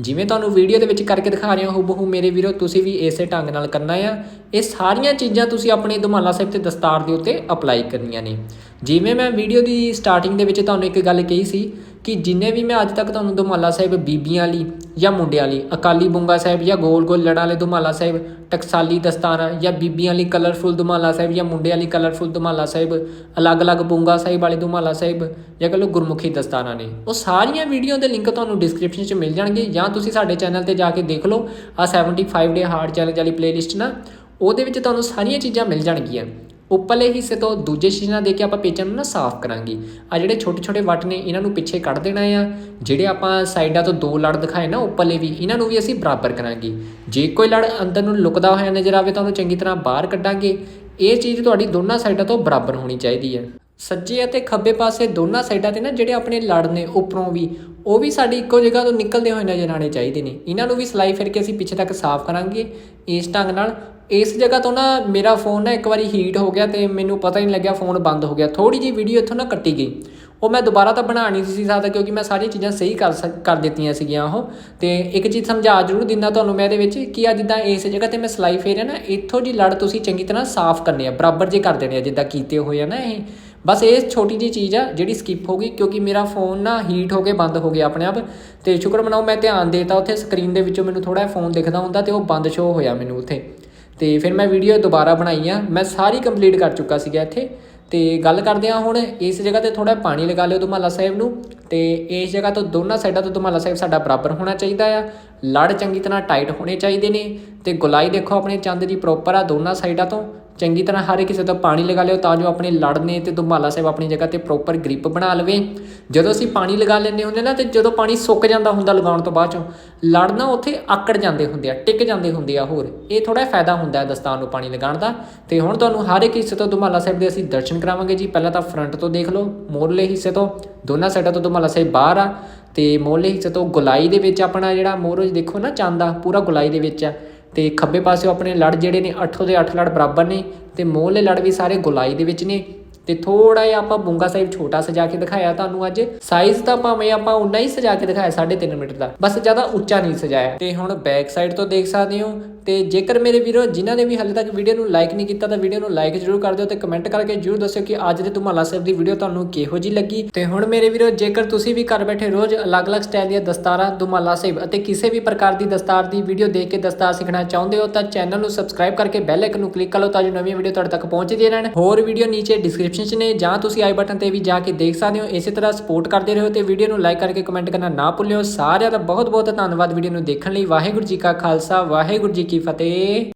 ਜਿਵੇਂ ਤੁਹਾਨੂੰ ਵੀਡੀਓ ਦੇ ਵਿੱਚ ਕਰਕੇ ਦਿਖਾ ਰਿਹਾ, ਹੂਬਹੂ ਮੇਰੇ ਵੀਰੋ, ਤੁਸੀਂ ਵੀ ਇਸੇ ਢੰਗ ਨਾਲ ਕਰਨਾ ਆ। ਇਹ ਸਾਰੀਆਂ ਚੀਜ਼ਾਂ ਤੁਸੀਂ ਆਪਣੇ ਦੁਮਾਲਾ ਸਾਹਿਬ ਤੇ ਦਸਤਾਰ ਦੇ ਉੱਤੇ ਅਪਲਾਈ ਕਰਨੀਆਂ ਨੇ। ਜਿਵੇਂ ਮੈਂ ਵੀਡੀਓ ਦੀ ਸਟਾਰਟਿੰਗ ਦੇ ਵਿੱਚ ਤੁਹਾਨੂੰ ਇੱਕ ਗੱਲ ਕਹੀ ਸੀ ਕਿ ਜਿੰਨੇ ਵੀ ਮੈਂ ਅੱਜ ਤੱਕ ਤੁਹਾਨੂੰ ਦੁਮਾਲਾ ਸਾਹਿਬ ਬੀਬੀਆਂ ਲਈ ਜਾਂ ਮੁੰਡਿਆਂ ਲਈ ਅਕਾਲੀ ਬੁੰਗਾ ਸਾਹਿਬ ਜਾਂ ਗੋਲ ਗੋਲ ਲੜਾਂ ਵਾਲੇ ਦੁਮਾਲਾ ਸਾਹਿਬ, ਟਕਸਾਲੀ ਦਸਤਾਰਾਂ ਜਾਂ ਬੀਬੀਆਂ ਲਈ ਕਲਰਫੁਲ ਦੁਮਾਲਾ ਸਾਹਿਬ ਜਾਂ ਮੁੰਡਿਆਂ ਲਈ ਕਲਰਫੁਲ ਦੁਮਾਲਾ ਸਾਹਿਬ, ਅਲੱਗ-ਅਲੱਗ ਬੁੰਗਾ ਸਾਹਿਬ ਵਾਲੇ ਦੁਮਾਲਾ ਸਾਹਿਬ ਜਾਂ ਕਹ ਲਓ ਗੁਰਮੁਖੀ ਦਸਤਾਰਾਂ ਨੇ, ਉਹ ਸਾਰੀਆਂ ਵੀਡੀਓ ਦੇ ਲਿੰਕ ਤੁਹਾਨੂੰ ਡਿਸਕ੍ਰਿਪਸ਼ਨ 'ਚ ਮਿਲ ਜਾਣਗੇ ਜਾਂ ਤੁਸੀਂ ਸਾਡੇ ਚੈਨਲ ਤੇ ਜਾ ਕੇ ਦੇਖ ਲਓ ਆ 75 ਡੇ ਹਾਰਡ ਚੈਲੰਜ ਵਾਲੀ ਪਲੇਲਿਸਟ ਨਾ, ਉਹਦੇ ਵਿੱਚ ਤੁਹਾਨੂੰ ਸਾਰੀਆਂ ਚੀਜ਼ਾਂ ਮਿਲ ਜਾਣਗੀਆਂ। ਉੱਪਰਲੇ ਹਿੱਸੇ ਤੋਂ ਦੂਜੇ ਸ਼ੀਸ਼ੇ ਨਾਲ ਦੇ ਕੇ ਆਪਾਂ ਪੇਚਾਂ ਨੂੰ ਨਾ ਸਾਫ਼ ਕਰਾਂਗੇ। ਆ ਜਿਹੜੇ ਛੋਟੇ ਛੋਟੇ ਵੱਟ ਨੇ, ਇਹਨਾਂ ਨੂੰ ਪਿੱਛੇ ਕੱਢ ਦੇਣਾ ਆ। ਜਿਹੜੇ ਆਪਾਂ ਸਾਈਡਾਂ ਤੋਂ ਦੋ ਲੜ ਦਿਖਾਏ ਨਾ ਉੱਪਰਲੇ ਵੀ, ਇਹਨਾਂ ਨੂੰ ਵੀ ਅਸੀਂ ਬਰਾਬਰ ਕਰਾਂਗੇ। ਜੇ ਕੋਈ ਲੜ ਅੰਦਰ ਨੂੰ ਲੁਕਦਾ ਹੋਇਆ ਨਜ਼ਰ ਆਵੇ ਤਾਂ ਉਹਨੂੰ ਚੰਗੀ ਤਰ੍ਹਾਂ ਬਾਹਰ ਕੱਢਾਂਗੇ। ਇਹ ਚੀਜ਼ ਤੁਹਾਡੀ ਦੋਨਾਂ ਸਾਈਡਾਂ ਤੋਂ ਬਰਾਬਰ ਹੋਣੀ ਚਾਹੀਦੀ ਹੈ। ਸੱਜੇ ਅਤੇ ਖੱਬੇ ਪਾਸੇ ਦੋਨਾਂ ਸਾਈਡਾਂ ਤੇ ਨਾ ਜਿਹੜੇ ਆਪਣੇ ਲੜ ਨੇ, ਉੱਪਰੋਂ ਵੀ ਉਹ ਵੀ ਸਾਡੀ ਇੱਕੋ ਜਗ੍ਹਾ ਤੋਂ ਨਿਕਲਦੇ ਹੋਏ ਨਜ਼ਰ ਆਣੇ ਚਾਹੀਦੇ ਨੇ। ਇਹਨਾਂ ਨੂੰ ਵੀ ਸਲਾਈ ਫਿਰ ਕੇ ਅਸੀਂ ਪਿੱਛੇ ਤੱਕ ਸਾਫ਼ ਕਰਾਂਗੇ ਇਸ ਢੰਗ ਨਾਲ। ਇਸ ਜਗ੍ਹਾ ਤੋਂ ਨਾ ਮੇਰਾ ਫੋਨ ਨਾ ਇੱਕ ਵਾਰੀ ਹੀਟ ਹੋ ਗਿਆ ਤੇ ਮੈਨੂੰ ਪਤਾ ਹੀ ਨਹੀਂ ਲੱਗਿਆ ਫੋਨ ਬੰਦ ਹੋ ਗਿਆ। ਥੋੜੀ ਜੀ ਵੀਡੀਓ ਇੱਥੋਂ ਨਾ ਕੱਟੀ ਗਈ। ਉਹ ਮੈਂ ਦੁਬਾਰਾ ਤਾਂ ਬਣਾ ਨਹੀਂ ਸੀ ਸਕਦਾ ਕਿਉਂਕਿ ਮੈਂ ਸਾਰੀਆਂ ਚੀਜ਼ਾਂ ਸਹੀ ਕਰ ਸਕ- ਕਰ ਦਿੱਤੀਆਂ ਸੀਗੀਆਂ ਉਹ। ਤੇ ਇੱਕ ਚੀਜ਼ ਸਮਝਾ ਜ਼ਰੂਰ ਦਿੰਦਾ ਤੁਹਾਨੂੰ ਮੈਂ ਇਹਦੇ ਵਿੱਚ ਕਿ ਆ ਜਿੱਦਾਂ ਇਸ ਜਗ੍ਹਾ ਤੇ ਮੈਂ ਸਲਾਈ ਫੇਰਿਆ ਨਾ, ਇੱਥੋਂ ਜੀ ਲੜ ਤੁਸੀਂ ਚੰਗੀ ਤਰ੍ਹਾਂ ਸਾਫ਼ ਕਰਨੇ ਆ, ਬਰਾਬਰ ਜੇ ਕਰ ਦੇਣੇ ਆ, ਜਿੱਦਾਂ ਕੀਤੇ ਹੋਏ ਆ ਨਾ ਇਹ। ਬਸ ਇਹ ਛੋਟੀ ਜੀ ਚੀਜ਼ ਆ ਜਿਹੜੀ ਸਕਿਪ ਹੋ ਗਈ, ਕਿਉਂਕਿ ਮੇਰਾ ਫੋਨ ਨਾ ਹੀਟ ਹੋ ਕੇ ਬੰਦ ਹੋ ਗਿਆ ਆਪਣੇ ਆਪ ਤੇ ਸ਼ੁਕਰ ਮਨਾਓ ਮੈਂ ਧਿਆਨ ਦੇਤਾ ਉੱਥੇ ਸਕਰੀਨ ਦੇ ਵਿੱਚੋਂ ਮੈਨੂੰ ਥੋੜਾ ਫੋਨ ਦਿਖਦਾ ਹੁੰਦਾ ਤੇ ਉਹ ਬੰਦ ਸ਼ੋ ਹੋਇਆ ਮੈਨੂੰ ਉੱਥੇ। ਤੇ ਫਿਰ ਮੈਂ ਵੀਡੀਓ ਦੁਬਾਰਾ ਬਣਾਈ ਆ, ਮੈਂ ਸਾਰੀ ਕੰਪਲੀਟ ਕਰ ਚੁੱਕਾ ਸੀਗਾ ਇੱਥੇ। ਤੇ ਗੱਲ ਕਰਦੇ ਆ ਹੁਣ ਇਸ ਜਗ੍ਹਾ ਤੇ ਥੋੜਾ ਪਾਣੀ ਲਗਾ ਲਿਓ ਦੁਮਾਲਾ ਸਾਹਿਬ ਨੂੰ ਤੇ ਇਸ ਜਗ੍ਹਾ ਤੋਂ ਦੋਨਾਂ ਸਾਈਡਾਂ ਤੋਂ ਦੁਮਾਲਾ ਸਾਹਿਬ ਸਾਡਾ ਬਰਾਬਰ ਹੋਣਾ ਚਾਹੀਦਾ ਆ। ਲੜ ਚੰਗੀ ਤਰ੍ਹਾਂ ਟਾਈਟ ਹੋਣੇ ਚਾਹੀਦੇ ਨੇ ਤੇ ਗੁਲਾਈ ਦੇਖੋ ਆਪਣੇ ਚੰਦ ਦੀ ਪ੍ਰੋਪਰ ਆ ਦੋਨਾਂ ਸਾਈਡਾਂ ਤੋਂ। ਚੰਗੀ ਤਰ੍ਹਾਂ ਹਰ ਕਿਸੇ ਤੋਂ ਪਾਣੀ ਲਗਾ ਲਿਓ ਤਾਂ ਜੋ ਆਪਣੇ ਲੜਨੇ ਤੇ ਦੁਮਾਲਾ ਸਾਹਿਬ ਆਪਣੀ ਜਗ੍ਹਾ ਤੇ ਪ੍ਰੋਪਰ ਗ੍ਰਿਪ ਬਣਾ ਲਵੇ। ਜਦੋਂ ਅਸੀਂ ਪਾਣੀ ਲਗਾ ਲੈਂਦੇ ਹੁੰਦੇ ਨਾ ਤੇ ਜਦੋਂ ਪਾਣੀ ਸੁੱਕ ਜਾਂਦਾ ਹੁੰਦਾ ਲਗਾਉਣ ਤੋਂ ਬਾਅਦ ਚੋਂ ਲੜਨਾ ਉੱਥੇ ਆਕੜ ਜਾਂਦੇ ਹੁੰਦੇ ਆ, ਟਿਕ ਜਾਂਦੇ ਹੁੰਦੇ ਆ ਹੋਰ। ਇਹ ਥੋੜਾ ਫਾਇਦਾ ਹੁੰਦਾ ਹੈ ਦਸਤਾਰ ਨੂੰ ਪਾਣੀ ਲਗਾਉਣ ਦਾ। ਤੇ ਹੁਣ ਤੁਹਾਨੂੰ ਹਰ ਇੱਕ ਹਿੱਸੇ ਤੋਂ ਦੁਮਾਲਾ ਸਾਹਿਬ ਦੇ ਅਸੀਂ ਦਰਸ਼ਨ ਕਰਾਵਾਂਗੇ ਜੀ। ਪਹਿਲਾਂ ਤਾਂ ਫਰੰਟ ਤੋਂ ਦੇਖ ਲਓ, ਮੋਰਲੇ ਹਿੱਸੇ ਤੋਂ। ਦੋਨਾਂ ਸਾਈਡਾਂ ਤੋਂ ਦੁਮਾਲਾ ਸਾਹਿਬ ਬਾਹਰ ਆ। ਤੇ ਮੋਰਲੇ ਹਿੱਸੇ ਤੋਂ ਗੁਲਾਈ ਦੇ ਵਿੱਚ ਆਪਣਾ ਜਿਹੜਾ ਮੋਰਜ ਦੇਖੋ ਨਾ, ਚੰਦ ਆ, ਪੂਰਾ ਗੁਲਾਈ ਦੇ ਵਿੱਚ ਆ। ਤੇ ਖੱਬੇ ਪਾਸੇ ਆਪਣੇ ਲੜ ਜਿਹੜੇ ਨੇ 8 ਦੇ 8 ਲੜ ਬਰਾਬਰ ਨੇ ਤੇ ਮੋਹਲੇ ਲੜ ਵੀ ਸਾਰੇ ਗੁਲਾਈ ਦੇ ਵਿੱਚ ਨੇ। ਤੇ ਥੋੜਾ ਜਿਹਾ ਆਪਾਂ ਬੁੰਗਾ ਸਾਹਿਬ ਛੋਟਾ ਸਜਾ ਕੇ ਦਿਖਾਇਆ ਤੁਹਾਨੂੰ ਅੱਜ। ਸਾਈਜ਼ ਤਾਂ ਭਾਵੇਂ ਆਪਾਂ ਉਨਾ ਹੀ ਸਜਾ ਕੇ ਦਿਖਾਇਆ 3.5 ਮੀਟਰ ਦਾ। ਬਸ ਜ਼ਿਆਦਾ ਉੱਚਾ ਨਹੀਂ ਸਜਾਇਆ। ਤੇ ਹੁਣ ਬੈਕ ਸਾਈਡ ਤੋਂ ਦੇਖ ਸਕਦੇ ਹੋ। ਤੇ ਜੇਕਰ ਮੇਰੇ ਵੀਰੋ, ਜਿਨ੍ਹਾਂ ਨੇ ਵੀ ਹਾਲੇ ਤੱਕ ਵੀਡੀਓ ਨੂੰ ਲਾਈਕ ਨਹੀਂ ਕੀਤਾ, ਤਾਂ ਵੀਡੀਓ ਨੂੰ ਲਾਈਕ ਜ਼ਰੂਰ ਕਰ ਦਿਓ ਤੇ ਕਮੈਂਟ ਕਰਕੇ ਜ਼ਰੂਰ ਦੱਸਿਓ ਕਿ ਅੱਜ ਦੇ ਧਮਾਲਾ ਸਾਹਿਬ ਦੀ ਵੀਡੀਓ ਤੁਹਾਨੂੰ ਕਿਹੋ ਜੀ ਲੱਗੀ। ਤੇ ਹੁਣ ਮੇਰੇ ਵੀਰੋ, ਜੇਕਰ ਤੁਸੀਂ ਵੀ ਘਰ ਬੈਠੇ ਰੋਜ਼ ਅਲੱਗ-ਅਲੱਗ ਸਟਾਈਲ ਦੀਆਂ ਦਸਤਾਰਾਂ ਧਮਾਲਾ ਸਾਹਿਬ ਅਤੇ ਕਿਸੇ ਵੀ ਪ੍ਰਕਾਰ ਦੀ ਦਸਤਾਰ ਦੀ ਵੀਡੀਓ ਦੇਖ ਕੇ ਦਸਤਾਰ ਸਿੱਖਣਾ ਚਾਹੁੰਦੇ ਹੋ, ਤਾਂ ਚੈਨਲ ਨੂੰ ਸਬਸਕ੍ਰਾਈਬ ਕਰਕੇ ਬੈਲ ਆਈਕਨ ਨੂੰ ਕਲਿੱਕ ਕਰ ਲਓ ਤਾਂ ਜੋ ਨਵੀਂ ਵੀਡੀਓ ਤੁਹਾਡੇ ਤੱਕ ਪਹੁੰਚਦੀ ਰਹਿਣ। ਹੋਰ ਵੀਡੀਓ ਨੀਚੇ ਡਿਸਕ੍ਰਿਪਸ਼ਨ 'ਚ ਨੇ ਜਾਂ ਤੁਸੀਂ ਆਈ ਬਟਨ ਤੇ ਵੀ ਜਾ ਕੇ ਦੇਖ ਸਕਦੇ ਹੋ। ਇਸੇ ਤਰ੍ਹਾਂ ਸਪੋਰਟ ਕਰਦੇ ਰਹੋ ਤੇ ਵੀਡੀਓ ਨੂੰ ਲਾਈਕ ਕਰਕੇ ਕਮੈਂਟ ਕਰਨਾ ਨਾ ਭੁੱਲਿਓ। ਸਾਰਿਆਂ ਦਾ ਬਹੁਤ ਬਹੁਤ ਧੰਨਵਾਦ ਵੀਡੀਓ ਨੂੰ ਦੇਖਣ ਲਈ। ਵਾਹਿਗੁਰੂ ਜੀ ਕਾ ਖਾਲਸਾ, ਵਾਹਿਗੁਰੂ ਜੀ ਕੀ ਫਤਿਹ।